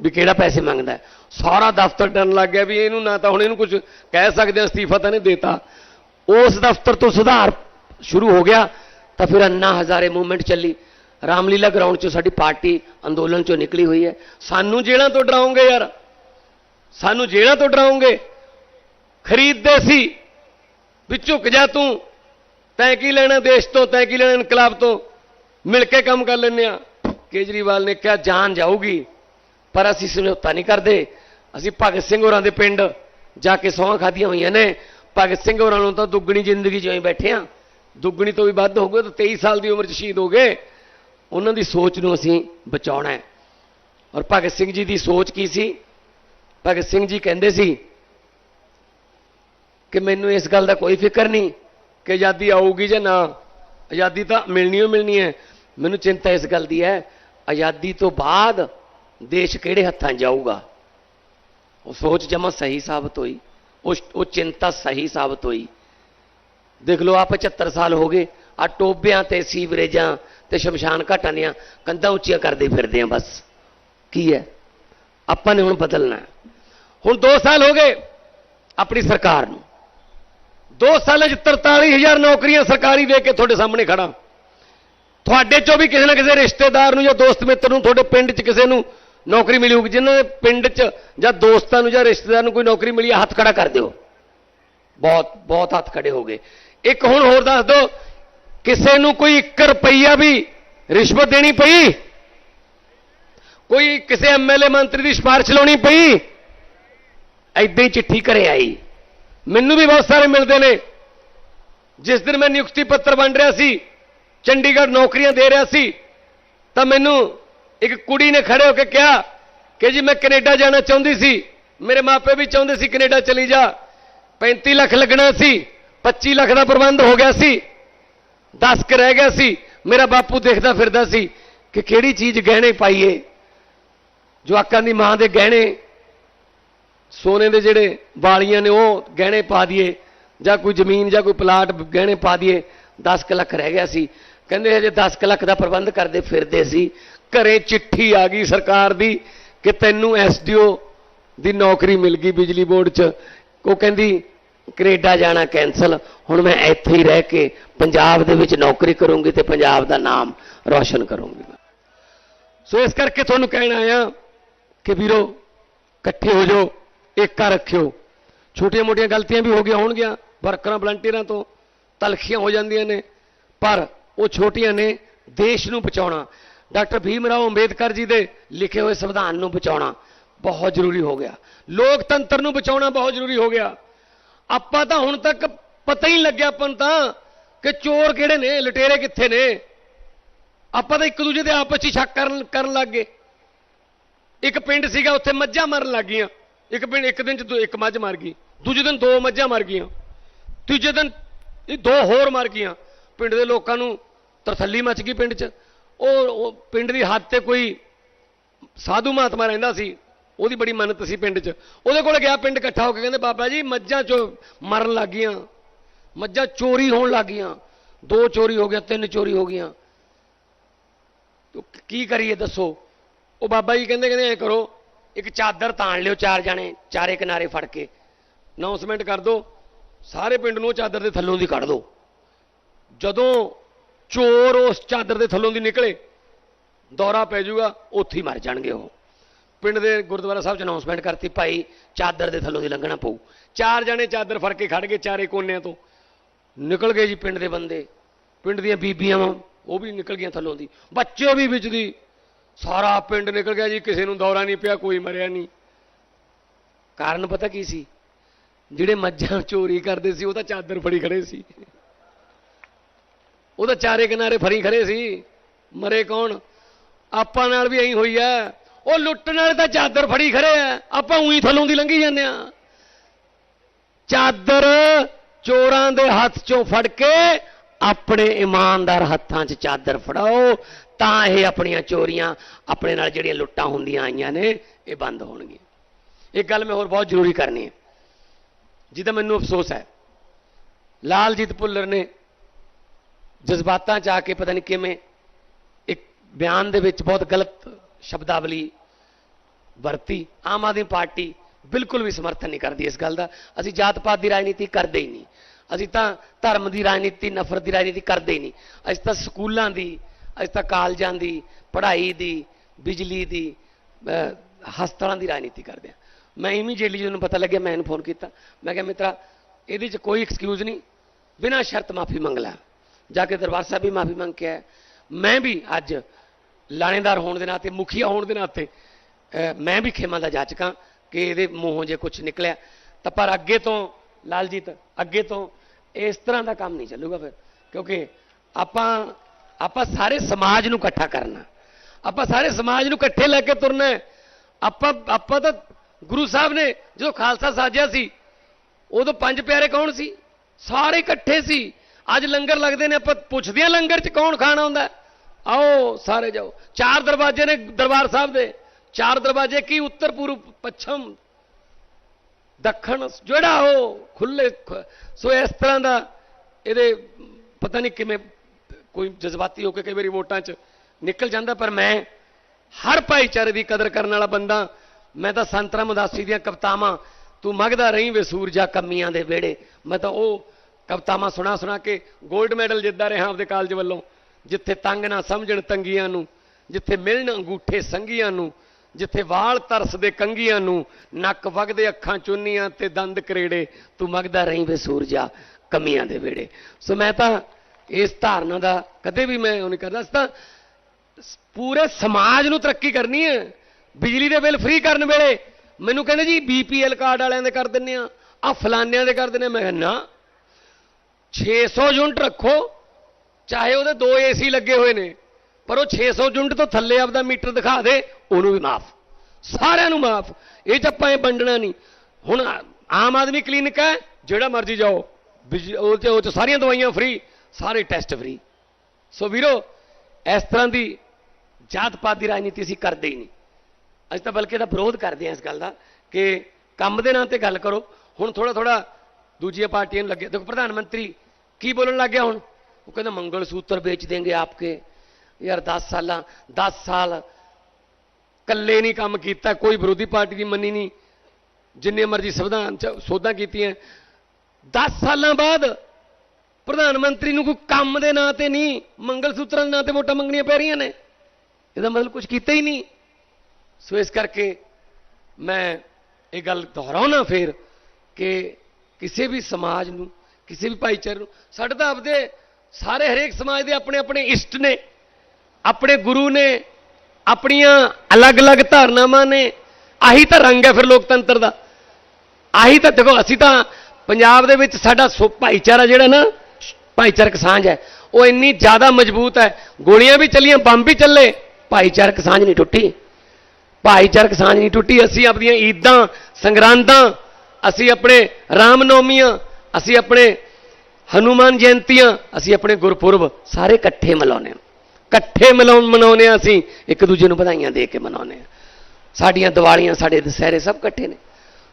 ਵੀ ਕਿਹੜਾ ਪੈਸੇ ਮੰਗਦਾ ਸਾਰਾ ਦਫ਼ਤਰ ਡਰਨ ਲੱਗ ਗਿਆ ਵੀ ਇਹਨੂੰ ਨਾ ਤਾਂ ਹੁਣ ਇਹਨੂੰ ਕੁਝ ਕਹਿ ਸਕਦੇ ਅਸਤੀਫਾ ਤਾਂ ਨਹੀਂ ਦੇਤਾ। ਉਸ ਦਫ਼ਤਰ ਤੋਂ ਸੁਧਾਰ ਸ਼ੁਰੂ ਹੋ ਗਿਆ, ਤਾਂ ਫਿਰ ਅੰਨਾ ਹਜ਼ਾਰੇ ਮੂਵਮੈਂਟ ਚੱਲੀ। ਰਾਮਲੀਲਾ ਗਰਾਊਂਡ 'ਚੋਂ ਸਾਡੀ ਪਾਰਟੀ ਅੰਦੋਲਨ 'ਚੋਂ ਨਿਕਲੀ ਹੋਈ ਹੈ। ਸਾਨੂੰ ਜੇਲ੍ਹਾਂ ਤੋਂ ਡਰਾਉਂਗੇ ਯਾਰ। ਸਾਨੂੰ ਜੇਲ੍ਹਾਂ ਤੋਂ ਡਰਾਉਂਗੇ। ਖਰੀਦਦੇ ਸੀ। ਵੀ ਝੁਕ ਜਾ ਤੂੰ। ਤੈਂ ਕੀ ਲੈਣਾ ਦੇਸ਼ ਤੋਂ, ਤੈਂ ਕੀ ਲੈਣਾ ਇਨਕਲਾਬ ਤੋਂ। ਮਿਲ ਕੇ ਕੰਮ ਕਰ ਲੈਂਦੇ ਆ ਕੇਜਰੀਵਾਲ ਨੇ ਕਿਹਾ, ਜਾਨ ਜਾਊਗੀ। ਪਰ ਅਸੀਂ ਸਮਝੌਤਾ ਨਹੀਂ ਕਰਦੇ। ਅਸੀਂ ਭਗਤ ਸਿੰਘ ਹੋਰਾਂ ਦੇ ਪਿੰਡ ਜਾ ਕੇ ਸੌਂਹਾਂ ਖਾਧੀਆਂ ਹੋਈਆਂ ਨੇ। ਭਗਤ ਸਿੰਘ ਹੋਰਾਂ ਨੂੰ ਤਾਂ ਦੁੱਗਣੀ ਜ਼ਿੰਦਗੀ ਜਿਉਂ ਬੈਠੇ ਆ ਦੁੱਗਣੀ ਤੋਂ ਵੀ ਵੱਧ ਹੋ ਗਏ ਤਾਂ 23 ਸਾਲ ਦੀ ਉਮਰ 'ਚ ਸ਼ਹੀਦ ਹੋ ਗਏ। ਉਹਨਾਂ ਦੀ ਸੋਚ ਨੂੰ ਅਸੀਂ ਬਚਾਉਣਾ ਹੈ। ਔਰ ਭਗਤ ਸਿੰਘ ਜੀ ਦੀ ਸੋਚ ਕੀ ਸੀ? ਭਗਤ ਸਿੰਘ ਜੀ ਕਹਿੰਦੇ ਸੀ ਕਿ ਮੈਨੂੰ ਇਸ ਗੱਲ ਦਾ ਕੋਈ ਫਿਕਰ ਨਹੀਂ ਕਿ ਆਜ਼ਾਦੀ ਆਊਗੀ ਜਾਂ ਨਾ। ਆਜ਼ਾਦੀ ਤਾਂ ਮਿਲਣੀ ਓ ਮਿਲਣੀ ਹੈ। ਮੈਨੂੰ ਚਿੰਤਾ ਇਸ ਗੱਲ ਦੀ ਹੈ, ਆਜ਼ਾਦੀ ਤੋਂ ਬਾਅਦ ਦੇਸ਼ ਕਿਹੜੇ ਹੱਥਾਂ ਜਾਊਗਾ? ਉਹ ਸੋਚ ਜਮਾ ਸਹੀ ਸਾਬਤ ਹੋਈ। ਉਹ ਚਿੰਤਾ ਸਹੀ ਸਾਬਤ ਹੋਈ। ਦੇਖ ਲਓ ਆ 75 ਸਾਲ ਹੋ ਗਏ ਆ ਟੋਬਿਆਂ ਤੇ ਸੀਵਰੇਜਾਂ ਤੇ ਸ਼ਮਸ਼ਾਨ ਘਾਟਾਂ ਦੀਆਂ ਕੰਧਾਂ ਉੱਚੀਆਂ ਕਰਦੇ ਫਿਰਦੇ ਆ ਬਸ। ਕੀ ਹੈ? ਆਪਾਂ ਨੇ ਹੁਣ ਬਦਲਣਾ ਹੁਣ 2 ਸਾਲ ਹੋ ਗਏ ਆਪਣੀ ਸਰਕਾਰ ਨੂੰ। 2 ਸਾਲਾਂ 'ਚ 43000 ਨੌਕਰੀਆਂ ਸਰਕਾਰੀ ਦੇ ਕੇ ਤੁਹਾਡੇ ਸਾਹਮਣੇ ਖੜਾ ਤੁਹਾਡੇ ਚੋਂ ਵੀ ਕਿਸੇ ਨਾ ਕਿਸੇ ਰਿਸ਼ਤੇਦਾਰ ਨੂੰ ਜਾਂ ਦੋਸਤ ਮਿੱਤਰ ਨੂੰ ਤੁਹਾਡੇ ਪਿੰਡ 'ਚ ਕਿਸੇ ਨੂੰ ਨੌਕਰੀ ਮਿਲੀ ਹੋਊਗੀ। ਜਿਹਨਾਂ ਦੇ ਪਿੰਡ 'ਚ ਜਾਂ ਦੋਸਤਾਂ ਨੂੰ ਜਾਂ ਰਿਸ਼ਤੇਦਾਰ ਨੂੰ ਕੋਈ ਨੌਕਰੀ ਮਿਲੀ ਹੈ ਹੱਥ ਖੜਾ ਕਰ ਦਿਓ। ਬਹੁਤ ਬਹੁਤ ਹੱਥ ਖੜੇ ਹੋ ਗਏ। ਇੱਕ ਹੁਣ ਹੋਰ ਦੱਸ ਦਿਓ ਕਿਸੇ ਨੂੰ ਕੋਈ 1 ਰੁਪਈਆ ਵੀ ਰਿਸ਼ਵਤ ਦੇਣੀ ਪਈ? ਕੋਈ ਕਿਸੇ ਐਮਐਲਏ ਮੰਤਰੀ ਦੀ ਸਿਫਾਰਿਸ਼ ਲਾਉਣੀ ਪਈ? ਐਦਾਂ ਹੀ ਚਿੱਠੀ ਘਰੇ ਆਈ। ਮੈਨੂੰ ਵੀ ਬਹੁਤ ਸਾਰੇ ਮਿਲਦੇ ਨੇ। ਜਿਸ ਦਿਨ ਮੈਂ ਨਿਯੁਕਤੀ ਪੱਤਰ ਵੰਡ ਰਿਹਾ ਸੀ, ਚੰਡੀਗੜ੍ਹ ਨੌਕਰੀਆਂ ਦੇ ਰਿਹਾ ਸੀ, ਤਾਂ ਮੈਨੂੰ ਇੱਕ ਕੁੜੀ ਨੇ ਖੜੇ ਹੋ ਕੇ ਕਿਹਾ ਕਿ ਜੀ ਮੈਂ ਕੈਨੇਡਾ ਜਾਣਾ ਚਾਹੁੰਦੀ ਸੀ। ਮੇਰੇ ਮਾਪੇ ਵੀ ਚਾਹੁੰਦੇ ਸੀ ਕੈਨੇਡਾ ਚਲੀ ਜਾ। 35 ਲੱਖ ਲੱਗਣਾ ਸੀ। 25 ਲੱਖ ਦਾ ਪ੍ਰਬੰਧ ਹੋ ਗਿਆ ਸੀ। 10 ਕ ਰਹਿ ਗਿਆ ਸੀ। ਮੇਰਾ ਬਾਪੂ ਦੇਖਦਾ ਫਿਰਦਾ ਸੀ ਕਿ ਕਿਹੜੀ ਚੀਜ਼ ਗਹਿਣੇ ਪਾਈਏ। ਜਵਾਕਾਂ ਦੀ ਮਾਂ ਦੇ ਗਹਿਣੇ, ਸੋਨੇ ਦੇ ਜਿਹੜੇ ਵਾਲੀਆਂ ਨੇ ਉਹ ਗਹਿਣੇ ਪਾ ਦਈਏ, ਜਾਂ ਕੋਈ ਜ਼ਮੀਨ, ਜਾਂ ਕੋਈ ਪਲਾਟ ਗਹਿਣੇ ਪਾ ਦਈਏ। 10 ਕੁ ਲੱਖ ਰਹਿ ਗਿਆ ਸੀ। ਕਹਿੰਦੇ ਹਜੇ 10 ਕੁ ਲੱਖ ਦਾ ਪ੍ਰਬੰਧ ਕਰਦੇ ਫਿਰਦੇ ਸੀ। ਘਰੇ ਚਿੱਠੀ ਆ ਗਈ ਸਰਕਾਰ ਦੀ ਕਿ ਤੈਨੂੰ ਐਸਡੀਓ ਦੀ ਨੌਕਰੀ ਮਿਲ ਗਈ ਬਿਜਲੀ ਬੋਰਡ 'ਚ। ਉਹ ਕਹਿੰਦੀ ਕੈਨੇਡਾ ਜਾਣਾ ਕੈਨਸਲ ਹੁਣ ਮੈਂ ਇੱਥੇ ਹੀ ਰਹਿ ਕੇ ਪੰਜਾਬ ਦੇ ਵਿੱਚ ਨੌਕਰੀ ਕਰੂੰਗੀ ਤੇ ਪੰਜਾਬ ਦਾ ਨਾਮ ਰੌਸ਼ਨ ਕਰੂੰਗੀ ਸੋ ਇਸ ਕਰਕੇ ਤੁਹਾਨੂੰ ਕਹਿਣਾ ਆ ਕਿ ਵੀਰੋ, ਇਕੱਠੇ ਹੋ ਜਾਓ ਏਕਾ ਰੱਖਿਓ। ਛੋਟੀਆਂ ਮੋਟੀਆਂ ਗਲਤੀਆਂ ਵੀ ਹੋ ਗਈਆਂ ਹੋਣਗੀਆਂ, ਵਰਕਰਾਂ, ਵਲੰਟੀਅਰਾਂ ਤੋਂ ਤਲਖੀਆਂ ਹੋ ਜਾਂਦੀਆਂ ਨੇ, ਪਰ ਉਹ ਛੋਟੀਆਂ ਨੇ, ਦੇਸ਼ ਨੂੰ ਬਚਾਉਣਾ। ਡਾਕਟਰ ਭੀਮ ਰਾਓ ਅੰਬੇਦਕਰ ਜੀ ਦੇ ਲਿਖੇ ਹੋਏ ਸੰਵਿਧਾਨ ਨੂੰ ਬਚਾਉਣਾ ਬਹੁਤ ਜ਼ਰੂਰੀ ਹੋ ਗਿਆ। ਲੋਕਤੰਤਰ ਨੂੰ ਬਚਾਉਣਾ ਬਹੁਤ ਜ਼ਰੂਰੀ ਹੋ ਗਿਆ। ਆਪਾਂ ਤਾਂ ਹੁਣ ਤੱਕ ਪਤਾ ਹੀ ਨਹੀਂ ਲੱਗਿਆ ਆਪਾਂ ਨੂੰ ਤਾਂ ਕਿ ਚੋਰ ਕਿਹੜੇ ਨੇ, ਲਟੇਰੇ ਕਿੱਥੇ ਨੇ। ਆਪਾਂ ਤਾਂ ਇੱਕ ਦੂਜੇ ਦੇ ਆਪਸ 'ਚ ਹੀ ਸ਼ੱਕ ਕਰਨ ਕਰਨ ਲੱਗ ਗਏ। ਇੱਕ ਪਿੰਡ ਸੀਗਾ, ਉੱਥੇ ਮੱਝਾਂ ਮਰਨ ਲੱਗ ਗਈਆਂ। ਇੱਕ ਪਿੰਡ, ਇੱਕ ਦਿਨ ਚ ਦੋ- ਇੱਕ ਮੱਝ ਮਰ ਗਈ। ਦੂਜੇ ਦਿਨ ਦੋ ਮੱਝਾਂ ਮਰ ਗਈਆਂ। ਤੀਜੇ ਦਿਨ ਇਹ ਦੋ ਹੋਰ ਮਰ ਗਈਆਂ। ਪਿੰਡ ਦੇ ਲੋਕਾਂ ਨੂੰ ਤਰਥੱਲੀ ਮਚ ਗਈ ਪਿੰਡ 'ਚ। ਉਹ ਪਿੰਡ ਦੀ ਹੱਦ ਤੇ ਕੋਈ ਸਾਧੂ ਮਹਾਤਮਾ ਰਹਿੰਦਾ ਸੀ। ਉਹਦੀ ਬੜੀ ਮੰਨਤ ਸੀ ਪਿੰਡ 'ਚ। ਉਹਦੇ ਕੋਲ ਗਿਆ, ਪਿੰਡ ਇਕੱਠਾ ਹੋ ਕੇ ਕਹਿੰਦੇ, ਬਾਬਾ ਜੀ, ਮੱਝਾਂ ਚੋ ਮਰਨ ਲੱਗ ਗਈਆਂ। ਮੱਝਾਂ ਚੋਰੀ ਹੋਣ ਲੱਗ ਗਈਆਂ। ਦੋ ਚੋਰੀ ਹੋ ਗਿਆ ਤਿੰਨ ਚੋਰੀ ਹੋ ਗਈਆਂ। ਤੋ ਕੀ ਕਰੀਏ ਦੱਸੋ? ਉਹ ਬਾਬਾ ਜੀ ਕਹਿੰਦੇ ਕਹਿੰਦੇ, ਐ ਕਰੋ, ਇੱਕ ਚਾਦਰ ਤਾਣ ਲਿਓ ਚਾਰ ਜਾਣੇ, ਚਾਰੇ ਕਿਨਾਰੇ ਫੜ ਕੇ। ਅਨਾਉਂਸਮੈਂਟ ਕਰ ਦਿਓ ਸਾਰੇ ਪਿੰਡ ਨੂੰ ਉਹ ਚਾਦਰ ਦੇ ਥੱਲੋਂ ਦੀ ਕੱਢ ਦਿਓ ਜਦੋਂ ਚੋਰ ਉਸ ਚਾਦਰ ਦੇ ਥੱਲੋਂ ਦੀ ਨਿਕਲੇ, ਦੌਰਾ ਪੈ ਜਾਊਗਾ, ਉੱਥੇ ਹੀ ਮਰ ਜਾਣਗੇ ਉਹ। ਪਿੰਡ ਦੇ ਗੁਰਦੁਆਰਾ ਸਾਹਿਬ ਚ ਅਨਾਉਂਸਮੈਂਟ ਕਰਤੀ ਭਾਈ ਚਾਦਰ ਦੇ ਥੱਲੋਂ ਦੀ ਲੰਘਣਾ ਪਊ। ਚਾਰ ਜਣੇ ਚਾਦਰ ਫੜ ਕੇ ਖੜ ਗਏ ਚਾਰੇ ਕੋਨਿਆਂ ਤੋਂ। ਨਿਕਲ ਗਏ ਜੀ ਪਿੰਡ ਦੇ ਬੰਦੇ। ਪਿੰਡ ਦੀਆਂ ਬੀਬੀਆਂ ਵਾਂ, ਉਹ ਵੀ ਨਿਕਲ ਗਈਆਂ ਥੱਲੋਂ ਦੀ। ਬੱਚੇ ਵੀ ਵਿੱਚ ਦੀ। ਸਾਰਾ ਪਿੰਡ ਨਿਕਲ ਗਿਆ ਜੀ ਕਿਸੇ ਨੂੰ ਦੌਰਾ ਨਹੀਂ ਪਿਆ ਕੋਈ ਮਰਿਆ ਨਹੀਂ। ਕਾਰਨ ਪਤਾ ਕੀ ਸੀ? ਜਿਹੜੇ ਮੱਝਾਂ ਚੋਰੀ ਕਰਦੇ ਸੀ ਉਹ ਤਾਂ ਚਾਦਰ ਫੜੀ ਖੜੇ ਸੀ। ਉਹ ਤਾਂ ਚਾਰੇ ਕਿਨਾਰੇ ਫਰੀ ਖੜੇ ਸੀ। ਮਰੇ ਕੌਣ? ਆਪਾਂ ਨਾਲ ਵੀ ਐਂ ਹੋਈ ਐ ਉਹ ਲੁੱਟਣ ਵਾਲੇ ਤਾਂ ਚਾਦਰ ਫੜੀ ਖੜੇ ਐ ਆਪਾਂ ਉਹੀ ਥੱਲੋਂ ਦੀ ਲੰਘੀ ਜਾਂਦੇ ਆ। ਚਾਦਰ ਚੋਰਾਂ ਦੇ ਹੱਥ ਚੋਂ ਫੜ ਕੇ ਆਪਣੇ ਇਮਾਨਦਾਰ ਹੱਥਾਂ 'ਚ ਚਾਦਰ ਫੜਾਓ, ਤਾਂ ਇਹ ਆਪਣੀਆਂ ਚੋਰੀਆਂ, ਆਪਣੇ ਨਾਲ ਜਿਹੜੀਆਂ ਲੁੱਟਾਂ ਹੁੰਦੀਆਂ ਆਈਆਂ ਨੇ, ਇਹ ਬੰਦ ਹੋਣਗੀਆਂ। ਇੱਕ ਗੱਲ ਮੈਂ ਹੋਰ ਬਹੁਤ ਜ਼ਰੂਰੀ ਕਰਨੀ ਹੈ। ਜਿਹਦਾ ਮੈਨੂੰ ਅਫਸੋਸ ਹੈ। ਲਾਲਜੀਤ ਭੁੱਲਰ ਨੇ ਜਜ਼ਬਾਤਾਂ 'ਚ ਆ ਕੇ ਪਤਾ ਨਹੀਂ ਕਿਵੇਂ ਇੱਕ ਬਿਆਨ ਦੇ ਵਿੱਚ ਬਹੁਤ ਗਲਤ ਸ਼ਬਦਾਵਲੀ ਵਰਤੀ, ਆਮ ਆਦਮੀ ਪਾਰਟੀ ਬਿਲਕੁਲ ਵੀ ਸਮਰਥਨ ਨਹੀਂ ਕਰਦੀ ਇਸ ਗੱਲ ਦਾ। ਅਸੀਂ ਜਾਤ ਪਾਤ ਦੀ ਰਾਜਨੀਤੀ ਕਰਦੇ ਹੀ ਨਹੀਂ। ਅਸੀਂ ਤਾਂ ਧਰਮ ਦੀ ਰਾਜਨੀਤੀ, ਨਫ਼ਰਤ ਦੀ ਰਾਜਨੀਤੀ ਕਰਦੇ ਹੀ ਨਹੀਂ। ਅਸੀਂ ਤਾਂ ਸਕੂਲਾਂ ਦੀ, ਅਸੀਂ ਤਾਂ ਕਾਲਜਾਂ ਦੀ, ਪੜ੍ਹਾਈ ਦੀ, ਬਿਜਲੀ ਦੀ ਹਸਪਤਾਲਾਂ ਦੀ ਰਾਜਨੀਤੀ ਕਰਦੇ ਹਾਂ। ਮੈਂ ਇਮੀਡੀਏਟਲੀ ਜਦੋਂ ਪਤਾ ਲੱਗਿਆ, ਮੈਂ ਇਹਨੂੰ ਫੋਨ ਕੀਤਾ। ਮੈਂ ਕਿਹਾ, ਮਿੱਤਰਾ, ਇਹਦੇ 'ਚ ਕੋਈ ਐਕਸਕਿਊਜ਼ ਨਹੀਂ। ਬਿਨਾਂ ਸ਼ਰਤ ਮਾਫੀ ਮੰਗ ਲੈ। ਜਾ ਕੇ ਦਰਬਾਰ ਸਾਹਿਬ ਵੀ ਮਾਫੀ ਮੰਗ ਕੇ ਆਇਆ। ਮੈਂ ਵੀ ਅੱਜ ਲਾਣੇਦਾਰ ਹੋਣ ਦੇ ਨਾਤੇ, ਮੁਖੀਆ ਹੋਣ ਦੇ ਨਾਤੇ ਮੈਂ ਵੀ ਖੇਮਾ ਦਾ ਜਾਚਕਾਂ ਕਿ ਇਹਦੇ ਮੂੰਹੋਂ ਜੇ ਕੁਝ ਨਿਕਲਿਆ ਤਾਂ ਪਰ ਅੱਗੇ ਤੋਂ, ਲਾਲਜੀਤ, ਅੱਗੇ ਤੋਂ ਇਸ ਤਰ੍ਹਾਂ ਦਾ ਕੰਮ ਨਹੀਂ ਚੱਲੂਗਾ ਫਿਰ। ਕਿਉਂਕਿ ਆਪਾਂ ਆਪਾਂ ਸਾਰੇ ਸਮਾਜ ਨੂੰ ਇਕੱਠਾ ਕਰਨਾ। ਆਪਾਂ ਸਾਰੇ ਸਮਾਜ ਨੂੰ ਇਕੱਠੇ ਲੈ ਕੇ ਤੁਰਨਾ ਆਪਾਂ ਆਪਾਂ ਤਾਂ ਗੁਰੂ ਸਾਹਿਬ ਨੇ ਜਦੋਂ ਖਾਲਸਾ ਸਾਜਿਆ ਸੀ, ਉਦੋਂ ਪੰਜ ਪਿਆਰੇ ਕੌਣ ਸੀ? ਸਾਰੇ ਇਕੱਠੇ ਸੀ। ਅੱਜ ਲੰਗਰ ਲੱਗਦੇ ਨੇ, ਆਪਾਂ ਪੁੱਛਦੇ ਹਾਂ ਲੰਗਰ 'ਚ ਕੌਣ ਖਾਣਾ ਹੁੰਦਾ ਆਓ ਸਾਰੇ ਜਾਓ। ਚਾਰ ਦਰਵਾਜ਼ੇ ਨੇ ਦਰਬਾਰ ਸਾਹਿਬ ਦੇ। ਚਾਰ ਦਰਵਾਜ਼ੇ ਕੀ? ਉੱਤਰ ਪੂਰਬ, ਪੱਛਮ, ਦੱਖਣ, ਜਿਹੜਾ ਉਹ ਖੁੱਲੇ ਸੋ ਇਸ ਤਰ੍ਹਾਂ ਦਾ ਇਹਦੇ ਪਤਾ ਨਹੀਂ ਕਿਵੇਂ ਕੋਈ ਜਜ਼ਬਾਤੀ ਹੋ ਕੇ ਕਈ ਵਾਰੀ ਵੋਟਾਂ 'ਚ ਨਿਕਲ ਜਾਂਦਾ, ਪਰ ਮੈਂ ਹਰ ਭਾਈਚਾਰੇ ਦੀ ਕਦਰ ਕਰਨ ਵਾਲਾ ਬੰਦਾ, ਮੈਂ ਤਾਂ ਸੰਤ ਰਾਮਦਾਸੀ ਦੀਆਂ ਕਵਿਤਾਵਾਂ, ਤੂੰ ਮੰਗਦਾ ਰਹੀਂ ਵੇ ਸੂਰਜਾ ਕਮੀਆਂ ਦੇ ਵੇੜੇ ਮੈਂ ਤਾਂ ਉਹ ਕਵਿਤਾਵਾਂ ਸੁਣਾ ਸੁਣਾ ਕੇ 골ਡ ਮੈਡਲ ਜਿੱਤਦਾ ਰਿਹਾ ਆਪਦੇ ਕਾਲਜ ਵੱਲੋਂ, ਜਿੱਥੇ ਤੰਗ ਨਾ ਸਮਝਣ ਤੰਗੀਆਂ ਨੂੰ, ਜਿੱਥੇ ਮਿਲਣ ਅੰਗੂਠੇ ਸੰਗੀਆਂ ਨੂੰ ਜਿੱਥੇ ਵਾਲ ਤਰਸਦੇ ਕੰਗੀਆਂ ਨੂੰ, ਨੱਕ ਵਗਦੇ ਅੱਖਾਂ ਚੁੰਨੀਆਂ ਤੇ ਦੰਦ ਕਰੇੜੇ, ਤੂੰ ਮਗਦਾ ਰਹੀਂ ਵੇ ਸੂਰਜਾ ਕਮੀਆਂ ਦੇ ਵੇੜੇ ਸੋ ਮੈਂ ਤਾਂ ਇਸ ਧਾਰਨਾ ਦਾ ਕਦੇ ਵੀ ਮੈਂ ਉਹ ਨਹੀਂ ਕਰਦਾ। ਤਾਂ ਪੂਰੇ ਸਮਾਜ ਨੂੰ ਤਰੱਕੀ ਕਰਨੀ ਹੈ। ਬਿਜਲੀ ਦੇ ਬਿੱਲ ਫ੍ਰੀ ਕਰਨ ਵੇਲੇ ਮੈਨੂੰ ਕਹਿੰਦੇ ਜੀ ਬੀਪੀਐਲ ਕਾਰਡ ਵਾਲਿਆਂ ਦੇ ਕਰ ਦਿੰਨੇ ਆ ਆ ਫਲਾਨਿਆਂ ਦੇ ਕਰ ਦਿੰਨੇ ਆ। ਮੈਂ ਕਿਹਾ ਨਾ 600 ਯੂਨਿਟ ਰੱਖੋ, ਚਾਹੇ ਉਹਦੇ ਦੋ ਏਸੀ ਲੱਗੇ ਹੋਏ ਨੇ। ਪਰ ਉਹ 600 ਯੂਨਿਟ ਤੋਂ ਥੱਲੇ ਆਪਦਾ ਮੀਟਰ ਦਿਖਾ ਦੇ, ਉਹਨੂੰ ਵੀ ਮਾਫ। ਸਾਰਿਆਂ ਨੂੰ ਮਾਫ। ਇਹ ਚ ਆਪਾਂ ਇਹ ਵੰਡਣਾ ਨਹੀਂ। ਹੁਣ ਆਮ ਆਦਮੀ ਕਲੀਨਿਕ ਹੈ, ਜਿਹੜਾ ਮਰਜ਼ੀ ਜਾਓ। ਬਿਜ- ਉਹ ਚ ਉਹ ਚ ਸਾਰੀਆਂ ਦਵਾਈਆਂ ਫ੍ਰੀ ਸਾਰੇ ਟੈਸਟ ਫ੍ਰੀ ਸੋ ਵੀਰੋ, ਇਸ ਤਰ੍ਹਾਂ ਦੀ ਜਾਤ ਪਾਤ ਦੀ ਰਾਜਨੀਤੀ ਅਸੀਂ ਕਰਦੇ ਹੀ ਨਹੀਂ। ਅਸੀਂ ਤਾਂ ਬਲਕਿ ਇਹਦਾ ਵਿਰੋਧ ਕਰਦੇ ਹਾਂ ਇਸ ਗੱਲ ਦਾ ਕਿ ਕੰਮ ਦੇ ਨਾਂ ਤੇ ਗੱਲ ਕਰੋ। ਹੁਣ ਥੋੜਾ ਥੋੜਾ ਦੂਜੀਆਂ ਪਾਰਟੀਆਂ ਨੂੰ ਲੱਗੇ। ਦੇਖੋ, ਪ੍ਰਧਾਨ ਮੰਤਰੀ ਕੀ ਬੋਲਣ ਲੱਗ ਗਿਆ ਹੁਣ? ਉਹ ਕਹਿੰਦਾ ਮੰਗਲ ਸੂਤਰ ਵੇਚ ਦੇਂਗੇ ਆਪਕੇ। ਯਾਰ 10 ਸਾਲਾਂ 10 ਸਾਲ ਕੱਲੇ ਨਹੀਂ ਕੰਮ ਕੀਤਾ, ਕੋਈ ਵਿਰੋਧੀ ਪਾਰਟੀ ਦੀ ਮੰਨੀ ਨਹੀਂ। ਜਿੰਨੇ ਮਰਜ਼ੀ ਸੰਵਿਧਾਨ ਚ ਸੋਧਾਂ ਕੀਤੀਆਂ। 10 ਸਾਲਾਂ ਬਾਅਦ ਪ੍ਰਧਾਨ ਮੰਤਰੀ ਨੂੰ ਕੋਈ ਕੰਮ ਦੇ ਨਾਂ ਤੇ ਨਹੀਂ ਮੰਗਲ ਸੂਤਰਾਂ ਦੇ ਨਾਂ ਤੇ ਵੋਟਾਂ ਮੰਗਣੀਆਂ ਪੈ ਰਹੀਆਂ ਨੇ। ਇਹਦਾ ਮਤਲਬ ਕੁਝ ਕੀਤਾ ਹੀ ਨਹੀਂ। ਸੋ ਇਸ ਕਰਕੇ ਮੈਂ ਇਹ ਗੱਲ ਦੁਹਰਾਉਣਾ ਫੇਰ ਕਿ ਕਿਸੇ ਵੀ ਸਮਾਜ ਨੂੰ, ਕਿਸੇ ਵੀ ਭਾਈਚਾਰੇ ਨੂੰ, ਸਾਡੇ ਤਾਂ ਆਪਦੇ ਸਾਰੇ ਹਰੇਕ ਸਮਾਜ ਦੇ ਆਪਣੇ ਆਪਣੇ ਇਸ਼ਟ ਨੇ। ਆਪਣੇ ਗੁਰੂ ਨੇ, ਆਪਣੀਆਂ ਅਲੱਗ-ਅਲੱਗ ਧਾਰਨਾਵਾਂ ਨੇ, ਆਹੀ ਤਾਂ ਰੰਗ ਹੈ ਫਿਰ ਲੋਕਤੰਤਰ ਦਾ। ਆਹੀ ਤਾਂ ਦੇਖੋ, ਅਸੀਂ ਤਾਂ ਪੰਜਾਬ ਦੇ ਵਿੱਚ ਸਾਡਾ ਸੋ- ਭਾਈਚਾਰਾ ਜਿਹੜਾ ਨਾ, ਭਾਈਚਾਰਕ ਸਾਂਝ ਹੈ, ਉਹ ਇੰਨੀ ਜ਼ਿਆਦਾ ਮਜ਼ਬੂਤ ਹੈ। ਗੋਲੀਆਂ ਵੀ ਚੱਲੀਆਂ, ਬੰਬ ਵੀ ਚੱਲੇ, ਭਾਈਚਾਰਕ ਸਾਂਝ ਨਹੀਂ ਟੁੱਟੀ। ਭਾਈਚਾਰਕ ਸਾਂਝ ਨਹੀਂ ਟੁੱਟੀ, ਅਸੀਂ ਆਪਣੀਆਂ ਈਦਾਂ, ਸੰਗਰਾਂਦਾਂ, ਅਸੀਂ ਆਪਣੇ ਰਾਮਨੌਮੀਆਂ, ਅਸੀਂ ਆਪਣੇ ਹਨੂਮਾਨ ਜਯੰਤੀਆਂ, ਅਸੀਂ ਆਪਣੇ ਗੁਰਪੁਰਬ ਸਾਰੇ ਇਕੱਠੇ ਮਨਾਉਂਦੇ ਹਾਂ। ਇਕੱਠੇ ਮਨਾਉ ਮਨਾਉਂਦੇ ਹਾਂ ਅਸੀਂ, ਇੱਕ ਦੂਜੇ ਨੂੰ ਵਧਾਈਆਂ ਦੇ ਕੇ ਮਨਾਉਂਦੇ ਹਾਂ। ਸਾਡੀਆਂ ਦੀਵਾਲੀਆਂ, ਸਾਡੇ ਦੁਸਹਿਰੇ ਸਭ ਇਕੱਠੇ ਨੇ।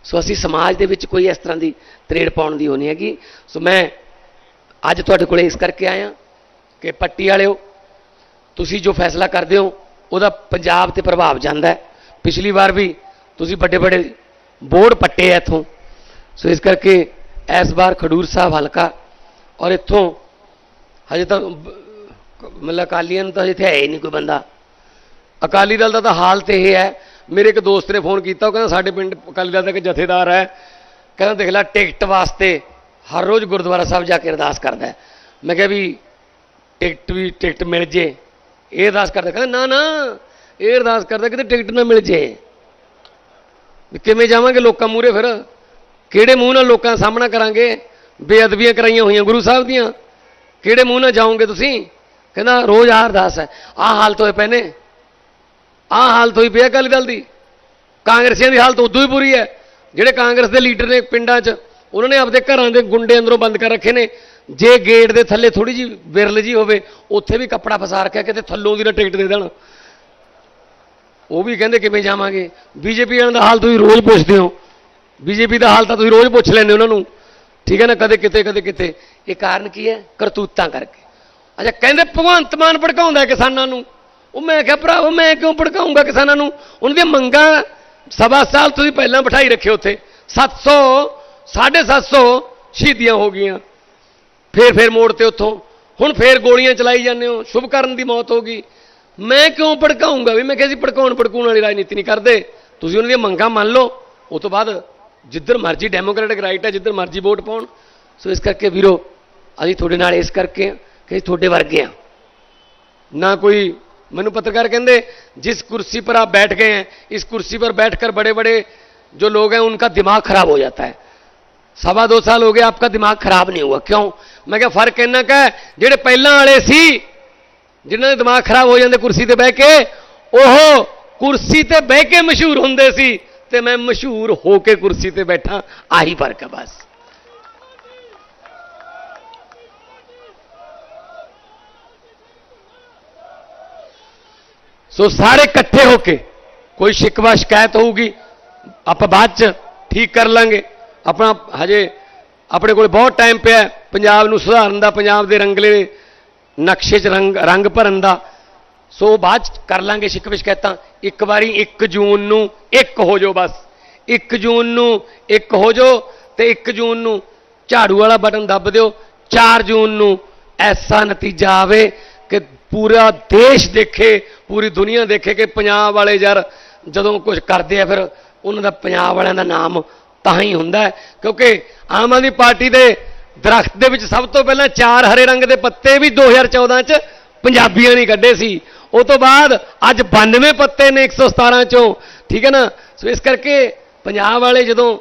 ਸੋ ਅਸੀਂ ਸਮਾਜ ਦੇ ਵਿੱਚ ਕੋਈ ਇਸ ਤਰ੍ਹਾਂ ਦੀ ਤਰੇੜ ਪਾਉਣ ਦੀ ਹੋਣੀ ਹੈਗੀ। ਸੋ ਮੈਂ ਅੱਜ ਤੁਹਾਡੇ ਕੋਲੇ ਇਸ ਕਰਕੇ ਆਇਆ ਕਿ ਪੱਟੀ ਵਾਲਿਓ, ਤੁਸੀਂ ਜੋ ਫੈਸਲਾ ਕਰਦੇ ਹੋ, ਉਹਦਾ ਪੰਜਾਬ ਤੇ ਪ੍ਰਭਾਵ ਜਾਂਦਾ ਹੈ। ਪਿਛਲੀ ਵਾਰ ਵੀ ਤੁਸੀਂ ਵੱਡੇ ਵੱਡੇ ਬੋਰਡ ਪੱਟੇ ਆ ਇੱਥੋਂ। ਸੋ ਇਸ ਕਰਕੇ ਇਸ ਵਾਰ ਖਡੂਰ ਸਾਹਿਬ ਹਲਕਾ ਔਰ ਇੱਥੋਂ ਹਜੇ ਤਾਂ ਮਤਲਬ ਅਕਾਲੀਆਂ ਨੂੰ ਤਾਂ ਇੱਥੇ ਹੈ ਹੀ ਨਹੀਂ ਕੋਈ ਬੰਦਾ। ਅਕਾਲੀ ਦਲ ਦਾ ਤਾਂ ਹਾਲ ਤੇ ਇਹ ਹੈ। ਮੇਰੇ ਇੱਕ ਦੋਸਤ ਨੇ ਫੋਨ ਕੀਤਾ, ਉਹ ਕਹਿੰਦਾ ਸਾਡੇ ਪਿੰਡ ਅਕਾਲੀ ਦਲ ਦਾ ਇੱਕ ਜਥੇਦਾਰ ਹੈ। ਕਹਿੰਦਾ ਦੇਖ ਲੈ, ਟਿਕਟ ਵਾਸਤੇ ਹਰ ਰੋਜ਼ ਗੁਰਦੁਆਰਾ ਸਾਹਿਬ ਜਾ ਕੇ ਅਰਦਾਸ ਕਰਦਾ ਮੈਂ ਕਿਹਾ ਵੀ ਟਿਕਟ ਵੀ ਟਿਕਟ ਮਿਲ ਜੇ। ਇਹ ਅਰਦਾਸ ਕਰਦਾ, ਕਹਿੰਦਾ ਨਾ ਨਾ, ਇਹ ਅਰਦਾਸ ਕਰਦਾ ਕਿਤੇ ਟਿਕਟ ਨਾ ਮਿਲ ਜੇ। ਵੀ ਕਿਵੇਂ ਜਾਵਾਂਗੇ ਲੋਕਾਂ ਮੂਹਰੇ ਫਿਰ? ਕਿਹੜੇ ਮੂੰਹ ਨਾਲ ਲੋਕਾਂ ਦਾ ਸਾਹਮਣਾ ਕਰਾਂਗੇ? ਬੇਅਦਬੀਆਂ ਕਰਾਈਆਂ ਹੋਈਆਂ ਗੁਰੂ ਸਾਹਿਬ ਦੀਆਂ। ਕਿਹੜੇ ਮੂੰਹ ਨਾਲ ਜਾਓਗੇ ਤੁਸੀਂ? ਕਹਿੰਦਾ, ਰੋਜ਼ ਆਹ ਅਰਦਾਸ ਹੈ। ਆਹ ਹਾਲਤ ਹੋਏ ਪਏ ਨੇ ਆਹ ਹਾਲਤ ਹੋਈ ਪਈ ਅਕਾਲੀ ਦਲ ਦੀ। ਕਾਂਗਰਸੀਆਂ ਦੀ ਹਾਲਤ ਉਦੋਂ ਹੀ ਬੁਰੀ ਹੈ, ਜਿਹੜੇ ਕਾਂਗਰਸ ਦੇ ਲੀਡਰ ਨੇ ਪਿੰਡਾਂ 'ਚ, ਉਹਨਾਂ ਨੇ ਆਪਦੇ ਘਰਾਂ ਦੇ ਗੁੰਡੇ ਅੰਦਰੋਂ ਬੰਦ ਕਰ ਰੱਖੇ ਨੇ। ਜੇ ਗੇਟ ਦੇ ਥੱਲੇ ਥੋੜੀ ਜੀ ਵਿਰਲ ਜੀ ਹੋਵੇ, ਉੱਥੇ ਵੀ ਕੱਪੜਾ ਫਸਾ ਰੱਖਿਆ, ਕਿਤੇ ਥੱਲੋਂ ਦੀ ਨਾ ਟਿਕਟ ਦੇ ਦੇਣ। ਉਹ ਵੀ ਕਹਿੰਦੇ, ਕਿਵੇਂ ਜਾਵਾਂਗੇ? ਬੀਜੇਪੀ ਵਾਲਿਆਂ ਦਾ ਹਾਲ ਤੁਸੀਂ ਰੋਜ਼ ਪੁੱਛਦੇ ਹੋ। ਬੀਜੇਪੀ ਦਾ ਹਾਲ ਤਾਂ ਤੁਸੀਂ ਰੋਜ਼ ਪੁੱਛ ਲੈਂਦੇ ਹੋ ਉਹਨਾਂ ਨੂੰ। ਠੀਕ ਹੈ ਨਾ? ਕਦੇ ਕਿਤੇ ਕਦੇ ਕਿਤੇ। ਇਹ ਕਾਰਨ ਕੀ ਹੈ? ਕਰਤੂਤਾਂ ਕਰਕੇ। ਅੱਛਾ, ਕਹਿੰਦੇ ਭਗਵੰਤ ਮਾਨ ਭੜਕਾਉਂਦਾ ਕਿਸਾਨਾਂ ਨੂੰ। ਉਹ ਮੈਂ ਕਿਹਾ ਭਰਾਵੋ ਮੈਂ ਕਿਉਂ ਭੜਕਾਉਂਗਾ ਕਿਸਾਨਾਂ ਨੂੰ? ਉਹਨਾਂ ਦੀਆਂ ਮੰਗਾਂ ਸਵਾ ਸਾਲ ਤੁਸੀਂ ਪਹਿਲਾਂ ਬਿਠਾਈ ਰੱਖੇ ਉੱਥੇ। 700 750 ਸ਼ਹੀਦੀਆਂ ਹੋ ਗਈਆਂ। ਫੇਰ ਫੇਰ ਮੋੜ ਤੇ ਉੱਥੋਂ। ਹੁਣ ਫੇਰ ਗੋਲੀਆਂ ਚਲਾਈ ਜਾਂਦੇ ਹੋ। ਸ਼ੁਭਕਰਨ ਦੀ ਮੌਤ ਹੋ ਗਈ। ਮੈਂ ਕਿਉਂ ਭੜਕਾਉਂਗਾ? ਵੀ ਮੈਂ ਕਿਹਾ ਸੀ ਭੜਕਾਉਣ ਭੜਕਾਉਣ ਵਾਲੀ ਰਾਜਨੀਤੀ ਨਹੀਂ ਕਰਦੇ। ਤੁਸੀਂ ਉਹਨਾਂ ਦੀਆਂ ਮੰਗਾਂ ਮੰਨ ਲਓ। ਉਸ ਤੋਂ ਬਾਅਦ ਜਿੱਧਰ ਮਰਜ਼ੀ ਡੈਮੋਕ੍ਰੈਟਿਕ ਰਾਈਟ ਹੈ, ਜਿੱਧਰ ਮਰਜ਼ੀ ਵੋਟ ਪਾਉਣ। ਸੋ ਇਸ ਕਰਕੇ ਵੀਰੋ, ਅਸੀਂ ਤੁਹਾਡੇ ਨਾਲ ਇਸ ਕਰਕੇ ਹਾਂ ਕਿ ਤੁਹਾਡੇ ਵਰਗੇ ਆ ना कोई मैंने पत्रकार कहते जिस कुर्सी पर आप बैठ गए हैं इस कुर्सी पर बैठकर बड़े बड़े जो लोग हैं उनका दिमाग खराब हो जाता है सवा दो साल हो गए आपका दिमाग खराब नहीं हुआ क्यों मैं क्या फर्क कहना का है ਜਿਹੜੇ ਪਹਿਲਾਂ ਵਾਲੇ ਸੀ ਜਿਨ੍ਹਾਂ ਦੇ ਦਿਮਾਗ ਖਰਾਬ ਹੋ ਜਾਂਦੇ ਕੁਰਸੀ ਤੇ ਬਹਿ ਕੇ ਉਹ ਕੁਰਸੀ ਤੇ ਬਹਿ ਕੇ ਮਸ਼ਹੂਰ ਹੁੰਦੇ ਸੀ ਤੇ ਮੈਂ ਮਸ਼ਹੂਰ ਹੋ ਕੇ ਕੁਰਸੀ ਤੇ ਬੈਠਾ ਆਹੀ ਫਰਕ ਹੈ ਬਸ ਸੋ ਸਾਰੇ ਇਕੱਠੇ ਹੋ ਕੇ ਕੋਈ ਸ਼ਿਕਵਾ ਸ਼ਿਕਾਇਤ ਹੋਊਗੀ, ਆਪਾਂ ਬਾਅਦ ਚ ਠੀਕ ਕਰ ਲਾਂਗੇ। ਆਪਣਾ ਹਜੇ ਆਪਣੇ ਕੋਲ ਬਹੁਤ ਟਾਈਮ ਪਿਆ ਪੰਜਾਬ ਨੂੰ ਸੁਧਾਰਨ ਦਾ, ਪੰਜਾਬ ਦੇ ਰੰਗਲੇ ਨਕਸ਼ੇ 'ਚ ਰੰਗ ਰੰਗ ਭਰਨ ਦਾ। ਸੋ ਬਾਅਦ 'ਚ ਕਰ ਲਾਂਗੇ ਸ਼ਿਕਵੇ ਸ਼ਿਕਾਇਤਾਂ। ਇੱਕ ਵਾਰੀ 1 ਜੂਨ ਨੂੰ ਇੱਕ ਹੋ ਜਾਓ ਬਸ। 1 ਜੂਨ ਨੂੰ ਇੱਕ ਹੋ ਜਾਓ ਤੇ 1 ਜੂਨ ਨੂੰ ਝਾੜੂ ਵਾਲਾ ਬਟਨ ਦੱਬ ਦਿਓ। 4 ਜੂਨ ਨੂੰ ਐਸਾ ਨਤੀਜਾ ਆਵੇ ਕਿ ਪੂਰਾ ਦੇਸ਼ ਦੇਖੇ, ਪੂਰੀ ਦੁਨੀਆ ਦੇਖੇ ਕਿ ਪੰਜਾਬ ਵਾਲੇ ਯਾਰ ਜਦੋਂ ਕੁਝ ਕਰਦੇ ਆ ਫਿਰ ਉਹਨਾਂ ਦਾ ਪੰਜਾਬ ਵਾਲਿਆਂ ਦਾ ਨਾਮ ਤਾਂ ਹੀ ਹੁੰਦਾ ਕਿਉਂਕਿ ਆਮ ਆਦਮੀ ਪਾਰਟੀ ਦੇ ਦਰਖਤ ਦੇ ਵਿੱਚ ਸਭ ਤੋਂ ਪਹਿਲਾਂ ਚਾਰ ਹਰੇ ਰੰਗ ਦੇ ਪੱਤੇ ਵੀ 2014 ਚ ਪੰਜਾਬੀਆਂ ਨੇ ਕੱਢੇ ਸੀ। ਉਹ ਤੋਂ ਬਾਅਦ ਅੱਜ 92 ਪੱਤੇ ਨੇ 117 ਚੋਂ। ਠੀਕ ਹੈ ਨਾ? ਸੋ ਇਸ ਕਰਕੇ ਪੰਜਾਬ ਵਾਲੇ ਜਦੋਂ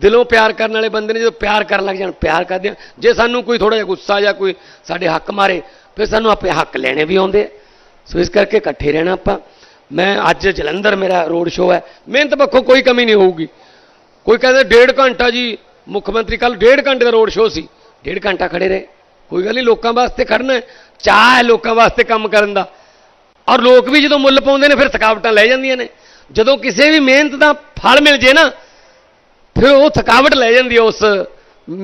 ਦਿਲੋਂ ਪਿਆਰ ਕਰਨ ਵਾਲੇ ਬੰਦੇ ਨੇ, ਜਦੋਂ ਪਿਆਰ ਕਰਨ ਲੱਗ ਜਾਣ, ਪਿਆਰ ਕਰਦੇ ਆ। ਜੇ ਸਾਨੂੰ ਕੋਈ ਥੋੜਾ ਜਿਹਾ ਗੁੱਸਾ ਜਾਂ ਕੋਈ ਸਾਡੇ ਹੱਕ ਮਾਰੇ ਫਿਰ ਸਾਨੂੰ ਆਪੇ ਹੱਕ ਲੈਣੇ ਵੀ ਆਉਂਦੇ ਆ। ਸੋ ਇਸ ਕਰਕੇ ਇਕੱਠੇ ਰਹਿਣਾ ਆਪਾਂ। ਮੈਂ ਅੱਜ ਜਲੰਧਰ ਮੇਰਾ ਰੋਡ ਸ਼ੋਅ ਹੈ। ਮਿਹਨਤ ਪੱਖੋਂ ਕੋਈ ਕਮੀ ਨਹੀਂ ਹੋਊਗੀ। ਕੋਈ ਕਹਿੰਦਾ ਡੇਢ ਘੰਟਾ ਜੀ, ਮੁੱਖ ਮੰਤਰੀ ਕੱਲ ਡੇਢ ਘੰਟੇ ਦਾ ਰੋਡ ਸ਼ੋਅ ਸੀ। ਡੇਢ ਘੰਟਾ ਖੜੇ ਰਹੇ। ਕੋਈ ਗੱਲ ਨਹੀਂ, ਲੋਕਾਂ ਵਾਸਤੇ ਖੜਨਾ ਹੈ। ਚਾਹ ਹੈ ਲੋਕਾਂ ਵਾਸਤੇ ਕੰਮ ਕਰਨ ਦਾ। ਔਰ ਲੋਕ ਵੀ ਜਦੋਂ ਮੁੱਲ ਪਾਉਂਦੇ ਨੇ, ਫਿਰ ਥਕਾਵਟਾਂ ਲੈ ਜਾਂਦੀਆਂ ਨੇ। ਜਦੋਂ ਕਿਸੇ ਵੀ ਮਿਹਨਤ ਦਾ ਫਲ ਮਿਲ ਜੇ ਨਾ, ਫਿਰ ਉਹ ਥਕਾਵਟ ਲੈ ਜਾਂਦੀ ਹੈ ਉਸ,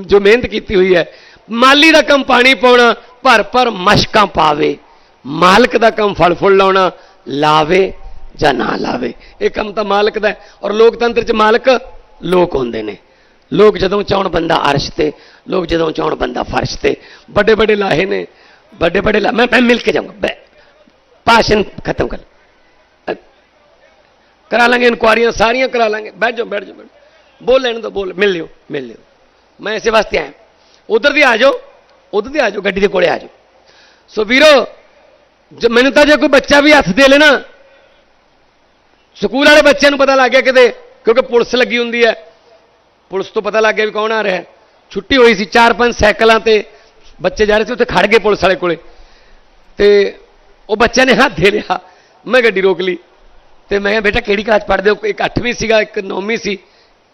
ਜੋ ਮਿਹਨਤ ਕੀਤੀ ਹੋਈ ਹੈ। ਮਾਲੀ ਦਾ ਕੰਮ ਪਾਣੀ ਪਾਉਣਾ ਭਰ ਭਰ ਮਸ਼ਕਾਂ ਪਾਵੇ, ਮਾਲਕ ਦਾ ਕੰਮ ਫਲ ਫੁੱਲ ਲਾਉਣਾ, ਲਾਵੇ ਜਾਂ ਨਾ ਲਾਵੇ। ਇਹ ਕੰਮ ਤਾਂ ਮਾਲਕ ਦਾ ਔਰ ਲੋਕਤੰਤਰ 'ਚ ਮਾਲਕ ਲੋਕ ਹੁੰਦੇ ਨੇ। ਲੋਕ ਜਦੋਂ ਚਾਹਣ ਬੰਦਾ ਅਰਸ਼ ਤੇ, ਲੋਕ ਜਦੋਂ ਚਾਹਣ ਬੰਦਾ ਫਰਸ਼ ਤੇ, ਵੱਡੇ ਵੱਡੇ ਲਾਹੇ ਨੇ, ਵੱਡੇ ਵੱਡੇ ਲਾ, ਮੈਂ ਮੈਂ ਮਿਲ ਕੇ ਜਾਊਂਗਾ, ਬੈ- ਭਾਸ਼ਣ ਖਤਮ ਕਰ। ਕਰਾ ਲਾਂਗੇ ਇਨਕੁਆਰੀਆਂ, ਸਾਰੀਆਂ ਕਰਾ ਲਾਂਗੇ। ਬੈਠ ਜਾਓ ਬੈਠ ਜਾਓ ਬੈਠ ਜਾਓ। ਬੋਲ ਲੈਣ ਦੋ, ਬੋਲ, ਮਿਲ ਲਿਓ ਮਿਲ ਲਿਓ। ਮੈਂ ਇਸੇ ਵਾਸਤੇ ਆਇਆ। ਉਧਰ ਦੀ ਆ ਜਾਓ। ਉਧਰ ਦੀ ਆ ਜਾਓ, ਗੱਡੀ ਦੇ ਕੋਲੇ ਆ ਜਾਓ। ਸੋ ਵੀਰੋ, ਜੇ ਮੈਨੂੰ ਤਾਂ ਜੇ ਕੋਈ ਬੱਚਾ ਵੀ ਹੱਥ ਦੇ ਲੈਣਾ ਸਕੂਲ ਵਾਲੇ ਬੱਚਿਆਂ ਨੂੰ ਪਤਾ ਲੱਗ ਗਿਆ ਕਿਤੇ, ਕਿਉਂਕਿ ਪੁਲਿਸ ਲੱਗੀ ਹੁੰਦੀ ਹੈ। ਪੁਲਿਸ ਤੋਂ ਪਤਾ ਲੱਗ ਗਿਆ ਵੀ ਕੌਣ ਆ ਰਿਹਾ ਛੁੱਟੀ ਹੋਈ ਸੀ ਚਾਰ ਪੰਜ ਸਾਈਕਲਾਂ ਤੇ, ਬੱਚੇ ਜਾ ਰਹੇ ਸੀ, ਉੱਥੇ ਖੜ ਗਏ ਪੁਲਿਸ ਵਾਲੇ ਕੋਲੇ। ਤੇ ਉਹ ਬੱਚਿਆਂ ਨੇ ਹੱਥ ਦੇ ਲਿਆ। ਮੈਂ ਗੱਡੀ ਰੋਕ ਲਈ। ਤੇ ਮੈਂ ਕਿਹਾ, ਬੇਟਾ, ਕਿਹੜੀ ਕਲਾਸ ਪੜ੍ਹਦੇ ਹੋ? ਇੱਕ 8ਵੀਂ ਸੀਗਾ, ਇੱਕ 9ਵੀਂ ਸੀ।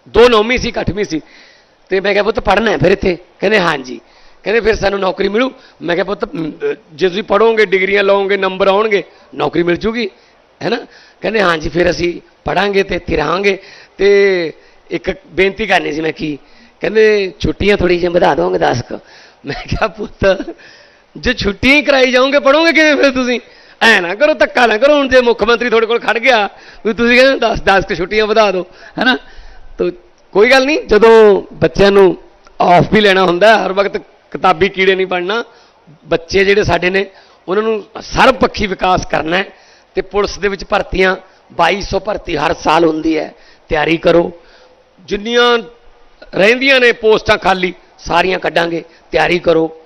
ਦੋ 9ਵੀਂ ਸੀ, ਇੱਕ 8ਵੀਂ ਸੀ। ਤੇ ਮੈਂ ਕਿਹਾ, ਪੁੱਤ, ਪੜ੍ਹਨਾ ਹੈ ਫਿਰ ਇੱਥੇ? ਕਹਿੰਦੇ, ਹਾਂਜੀ। ਕਹਿੰਦੇ ਫਿਰ ਸਾਨੂੰ ਨੌਕਰੀ ਮਿਲੂ। ਮੈਂ ਕਿਹਾ ਪੁੱਤ ਜੇ ਤੁਸੀਂ ਪੜੋਗੇ ਡਿਗਰੀਆਂ ਲਓਗੇ, ਨੰਬਰ ਆਉਣਗੇ, ਨੌਕਰੀ ਮਿਲ ਜੂਗੀ। ਹੈ ਨਾ? ਕਹਿੰਦੇ ਹਾਂਜੀ, ਫਿਰ ਅਸੀਂ ਪੜਾਂਗੇ ਤੇ ਇੱਥੇ ਰਹਾਂਗੇ। ਤੇ ਇੱਕ ਬੇਨਤੀ ਕਰਨੀ ਸੀ ਮੈਂ ਕੀ, ਕਹਿੰਦੇ ਛੁੱਟੀਆਂ ਥੋੜੀ ਜਿਹੀ ਵਧਾ ਦੋਗੇ 10 ਕੁ। ਮੈਂ ਕਿਹਾ ਪੁੱਤ, ਜੇ ਛੁੱਟੀਆਂ ਹੀ ਕਰਾਈ ਜਾਓਗੇ ਪੜੋਗੇ ਕਿਵੇਂ ਫਿਰ ਤੁਸੀਂ? ਐ ਨਾ ਕਰੋ, ਧੱਕਾ ਨਾ ਕਰੋ, ਹੁਣ ਜੇ ਮੁੱਖ ਮੰਤਰੀ ਤੁਹਾਡੇ ਕੋਲ ਖੜ ਗਿਆ, ਵੀ ਤੁਸੀਂ ਕਹਿੰਦੇ 10 10 ਕੁ ਛੁੱਟੀਆਂ ਵਧਾ ਦਿਓ ਹੈਨਾ ਤੋ ਕੋਈ ਗੱਲ ਨਹੀਂ, ਜਦੋਂ ਬੱਚਿਆਂ ਨੂੰ ਆਫ ਵੀ ਲੈਣਾ ਹੁੰਦਾ, ਹਰ ਵਕਤ ਕਿਤਾਬੀ ਕੀੜੇ ਨਹੀਂ ਬਣਨਾ। ਬੱਚੇ ਜਿਹੜੇ ਸਾਡੇ ਨੇ, ਉਹਨਾਂ ਨੂੰ ਸਰਬ ਪੱਖੀ ਵਿਕਾਸ ਕਰਨਾ ਹੈ ਤੇ ਪੁਲਿਸ ਦੇ ਵਿੱਚ ਭਰਤੀਆਂ 2200 ਭਰਤੀ ਹਰ ਸਾਲ ਹੁੰਦੀ ਹੈ। ਤਿਆਰੀ ਕਰੋ। ਜਿੰਨੀਆਂ ਰਹਿੰਦੀਆਂ ਨੇ ਪੋਸਟਾਂ ਖਾਲੀ, ਸਾਰੀਆਂ ਕੱਢਾਂਗੇ। ਤਿਆਰੀ ਕਰੋ।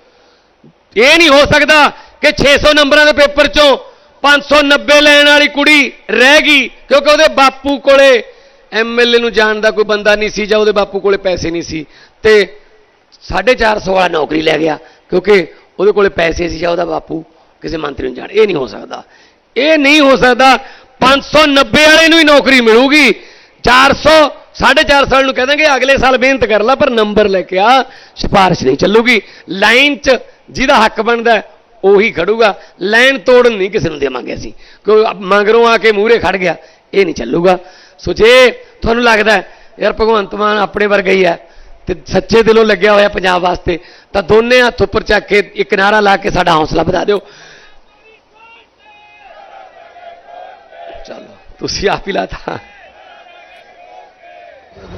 ਇਹ ਨਹੀਂ ਹੋ ਸਕਦਾ ਕਿ 600 ਨੰਬਰਾਂ ਦੇ ਪੇਪਰ ਚੋਂ 590 ਲੈਣ ਵਾਲੀ ਕੁੜੀ ਰਹਿ ਗਈ, ਕਿਉਂਕਿ ਉਹਦੇ ਬਾਪੂ ਕੋਲੇ ਐਮਐਲਏ ਨੂੰ ਜਾਣ ਦਾ ਕੋਈ ਬੰਦਾ ਨਹੀਂ ਸੀ ਜਾਂ ਉਹਦੇ ਬਾਪੂ ਕੋਲੇ ਪੈਸੇ ਨਹੀਂ ਸੀ। ਤੇ 450 ਵਾਲਾ ਨੌਕਰੀ ਲੈ ਗਿਆ, ਕਿਉਂਕਿ ਉਹਦੇ ਕੋਲੇ ਪੈਸੇ ਸੀ ਜਾਂ ਉਹਦਾ ਬਾਪੂ ਕਿਸੇ ਮੰਤਰੀ ਨੂੰ ਜਾਣ, ਇਹ ਨਹੀਂ ਹੋ ਸਕਦਾ। ਇਹ ਨਹੀਂ ਹੋ ਸਕਦਾ 590 ਵਾਲੇ ਨੂੰ ਹੀ ਨੌਕਰੀ ਮਿਲੂਗੀ। 400 450 ਸਾਲ ਨੂੰ ਕਹਿ ਦਾਂਗੇ, ਅਗਲੇ ਸਾਲ ਮਿਹਨਤ ਕਰ ਲੈ, ਪਰ ਨੰਬਰ ਲੈ ਕੇ ਆ, ਸਿਫਾਰਿਸ਼ ਨਹੀਂ ਚੱਲੂਗੀ। ਲਾਈਨ 'ਚ ਜਿਹਦਾ ਹੱਕ ਬਣਦਾ ਉਹੀ ਖੜੂਗਾ। ਲਾਈਨ ਤੋੜਨ ਨਹੀਂ ਕਿਸੇ ਨੂੰ ਦੇਵਾਂਗੇ ਅਸੀਂ ਕੋਈ ਮੰਗਰੋਂ ਆ ਕੇ ਮੂਹਰੇ ਖੜ ਗਿਆ, ਇਹ ਨਹੀਂ ਚੱਲੂਗਾ। ਸੋ ਜੇ ਤੁਹਾਨੂੰ ਲੱਗਦਾ ਯਾਰ ਭਗਵੰਤ ਮਾਨ ਆਪਣੇ ਵਰਗਾ ਹੀ ਹੈ ਤੇ ਸੱਚੇ ਦਿਲੋਂ ਲੱਗਿਆ ਹੋਇਆ ਪੰਜਾਬ ਵਾਸਤੇ, ਤਾਂ ਦੋਨੇ ਹੱਥ ਉੱਪਰ ਚੱਕ ਕੇ ਇੱਕ ਨਾਰਾ ਲਾ ਕੇ ਸਾਡਾ ਹੌਸਲਾ ਵਧਾ ਦਿਓ। ਚਲੋ, ਤੁਸੀਂ ਆਪ ਹੀ ਲਾਤਾ।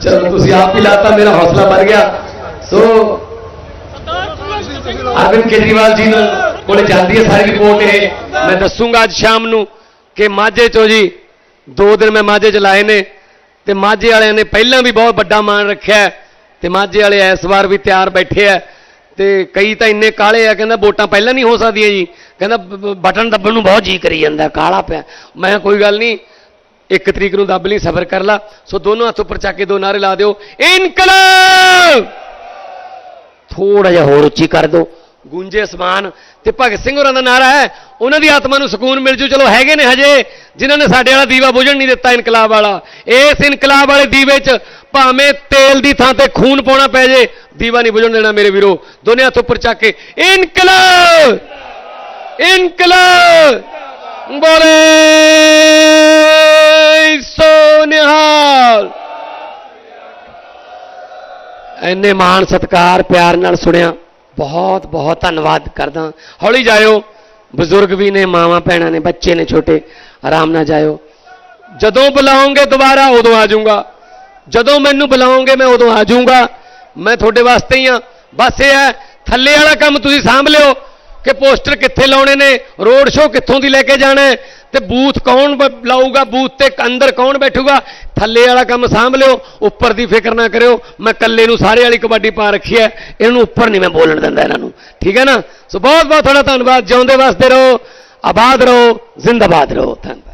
ਚਲੋ, ਤੁਸੀਂ ਆਪ ਹੀ ਲਾਤਾ, ਮੇਰਾ ਹੌਸਲਾ ਵੱਧ ਗਿਆ। ਸੋ, ਅਰਵਿੰਦ ਕੇਜਰੀਵਾਲ ਜੀ ਨੂੰ ਕੋਲੇ ਜਾਂਦੀ ਹੈ ਸਾਰੀ ਰਿਪੋਰਟ ਇਹ। ਮੈਂ ਦੱਸੂਗਾ ਅੱਜ ਸ਼ਾਮ ਨੂੰ ਕਿ ਮਾਝੇ ਚੋਂ ਜੀ, ਦੋ ਦਿਨ ਮੈਂ ਮਾਝੇ ਚ ਲਾਏ ਨੇ, ਤੇ ਮਾਝੇ ਵਾਲਿਆਂ ਨੇ ਪਹਿਲਾਂ ਵੀ ਬਹੁਤ ਵੱਡਾ ਮਾਣ ਰੱਖਿਆ ਤੇ ਮਾਝੇ ਵਾਲੇ ਇਸ ਵਾਰ ਵੀ ਤਿਆਰ ਬੈਠੇ ਆ। ਤੇ ਕਈ ਤਾਂ ਇੰਨੇ ਕਾਲੇ ਆ, ਕਹਿੰਦਾ ਵੋਟਾਂ ਪਹਿਲਾਂ ਨਹੀਂ ਹੋ ਸਕਦੀਆਂ ਜੀ। ਕਹਿੰਦਾ ਬਟਨ ਦੱਬਣ ਨੂੰ ਬਹੁਤ ਜੀ ਕਰੀ ਜਾਂਦਾ, ਕਾਲਾ ਪਿਆ। ਮੈਂ ਕੋਈ ਗੱਲ ਨਹੀਂ, ਇੱਕ ਤਰੀਕ ਨੂੰ ਦੱਬ ਲਈ ਸਬਰ ਕਰ ਲਾ। ਸੋ ਦੋਨੋਂ ਹੱਥ ਉੱਪਰ ਚੱਕ ਕੇ ਦੋ ਨਾਰੇ ਲਾ ਦਿਓ। ਇਨਕਲਾਬ! ਥੋੜਾ ਜਿਹਾ ਹੋਰ ਉੱਚੀ ਕਰ ਦਿਓ। ਗੂੰਜੇ ਅਸਮਾਨ ਤੇ ਭਗਤ ਸਿੰਘ ਹੋਰਾਂ ਦਾ ਨਾਰਾ ਹੈ। ਉਹਨਾਂ ਦੀ ਆਤਮਾ ਨੂੰ ਸਕੂਨ ਮਿਲ ਜੂ। ਚਲੋ ਹੈਗੇ ਨੇ ਹਜੇ, ਜਿਨ੍ਹਾਂ ਨੇ ਸਾਡੇ ਵਾਲਾ ਦੀਵਾ ਬੁਝਣ ਨਹੀਂ ਦਿੱਤਾ ਇਨਕਲਾਬ ਵਾਲਾ। ਇਸ ਇਨਕਲਾਬ ਵਾਲੇ ਦੀਵੇ 'ਚ ਭਾਵੇਂ ਤੇਲ ਦੀ ਥਾਂ ਤੇ ਖੂਨ ਪਾਉਣਾ ਪੈ ਜੇ, ਦੀਵਾ ਨਹੀਂ ਬੁਝਣ ਦੇਣਾ ਮੇਰੇ ਵੀਰੋ। ਦੋਨੇ ਹੱਥ ਉੱਪਰ ਚੱਕ ਕੇ, ਇਨਕਲਾਬ! ਇਨਕਲਾਬ! ਬੋਲੇ ਸੋ ਨਿਹਾਲ! ਇੰਨੇ ਮਾਣ ਸਤਕਾਰ ਪਿਆਰ ਨਾਲ ਸੁਣਿਆ। ਬਹੁਤ ਬਹੁਤ ਧੰਨਵਾਦ ਕਰਦਾ। ਹੌਲੀ ਜਾਇਓ। ਬਜ਼ੁਰਗ ਵੀ ਨੇ, ਮਾਵਾਂ, ਭੈਣਾਂ ਨੇ, ਬੱਚੇ ਨੇ, ਛੋਟੇ, ਆਰਾਮ ਨਾਲ ਜਾਇਓ। ਜਦੋਂ ਬੁਲਾਓਗੇ ਦੁਬਾਰਾ, ਉਦੋਂ ਆ ਜਾਊਂਗਾ। ਜਦੋਂ ਮੈਨੂੰ ਬੁਲਾਓਗੇ, ਮੈਂ ਉਦੋਂ ਆ ਜਾਊਂਗਾ। ਮੈਂ ਤੁਹਾਡੇ ਵਾਸਤੇ ਹੀ ਆ। ਬਸ ਇਹ ਹੈ, ਥੱਲੇ ਵਾਲਾ ਕੰਮ ਤੁਸੀਂ ਸਾਂਭ ਲਿਓ। ਕਿ ਪੋਸਟਰ ਕਿੱਥੇ ਲਾਉਣੇ ਨੇ? ਰੋਡ ਸ਼ੋਅ ਕਿੱਥੋਂ ਦੀ ਲੈ ਕੇ ਜਾਣਾ ਹੈ? ਤੇ ਬੂਥ ਕੌਣ ਲਾਊਗਾ? ਬੂਥ ਤੇ ਅੰਦਰ ਕੌਣ ਬੈਠੂਗਾ? ਥੱਲੇ ਵਾਲਾ ਕੰਮ ਸਾਂਭ ਲਿਓ, ਉੱਪਰ ਦੀ ਫਿਕਰ ਨਾ ਕਰਿਓ। ਮੈਂ ਕੱਲੇ ਨੂੰ ਸਾਰੇ ਵਾਲੀ ਕਬੱਡੀ ਪਾ ਰੱਖੀ ਹੈ। ਇਹਨੂੰ ਉੱਪਰ ਨਹੀਂ ਮੈਂ ਬੋਲਣ ਦਿੰਦਾ ਇਹਨਾਂ ਨੂੰ। ਠੀਕ ਹੈ ਨਾ? ਸੋ ਬਹੁਤ ਬਹੁਤ ਤੁਹਾਡਾ ਧੰਨਵਾਦ। ਜਿਉਂਦੇ ਵਾਸਤੇ ਰਹੋ, ਆਬਾਦ ਰਹੋ, ਜ਼ਿੰਦਾਬਾਦ ਰਹੋ। ਧੰਨਵਾਦ।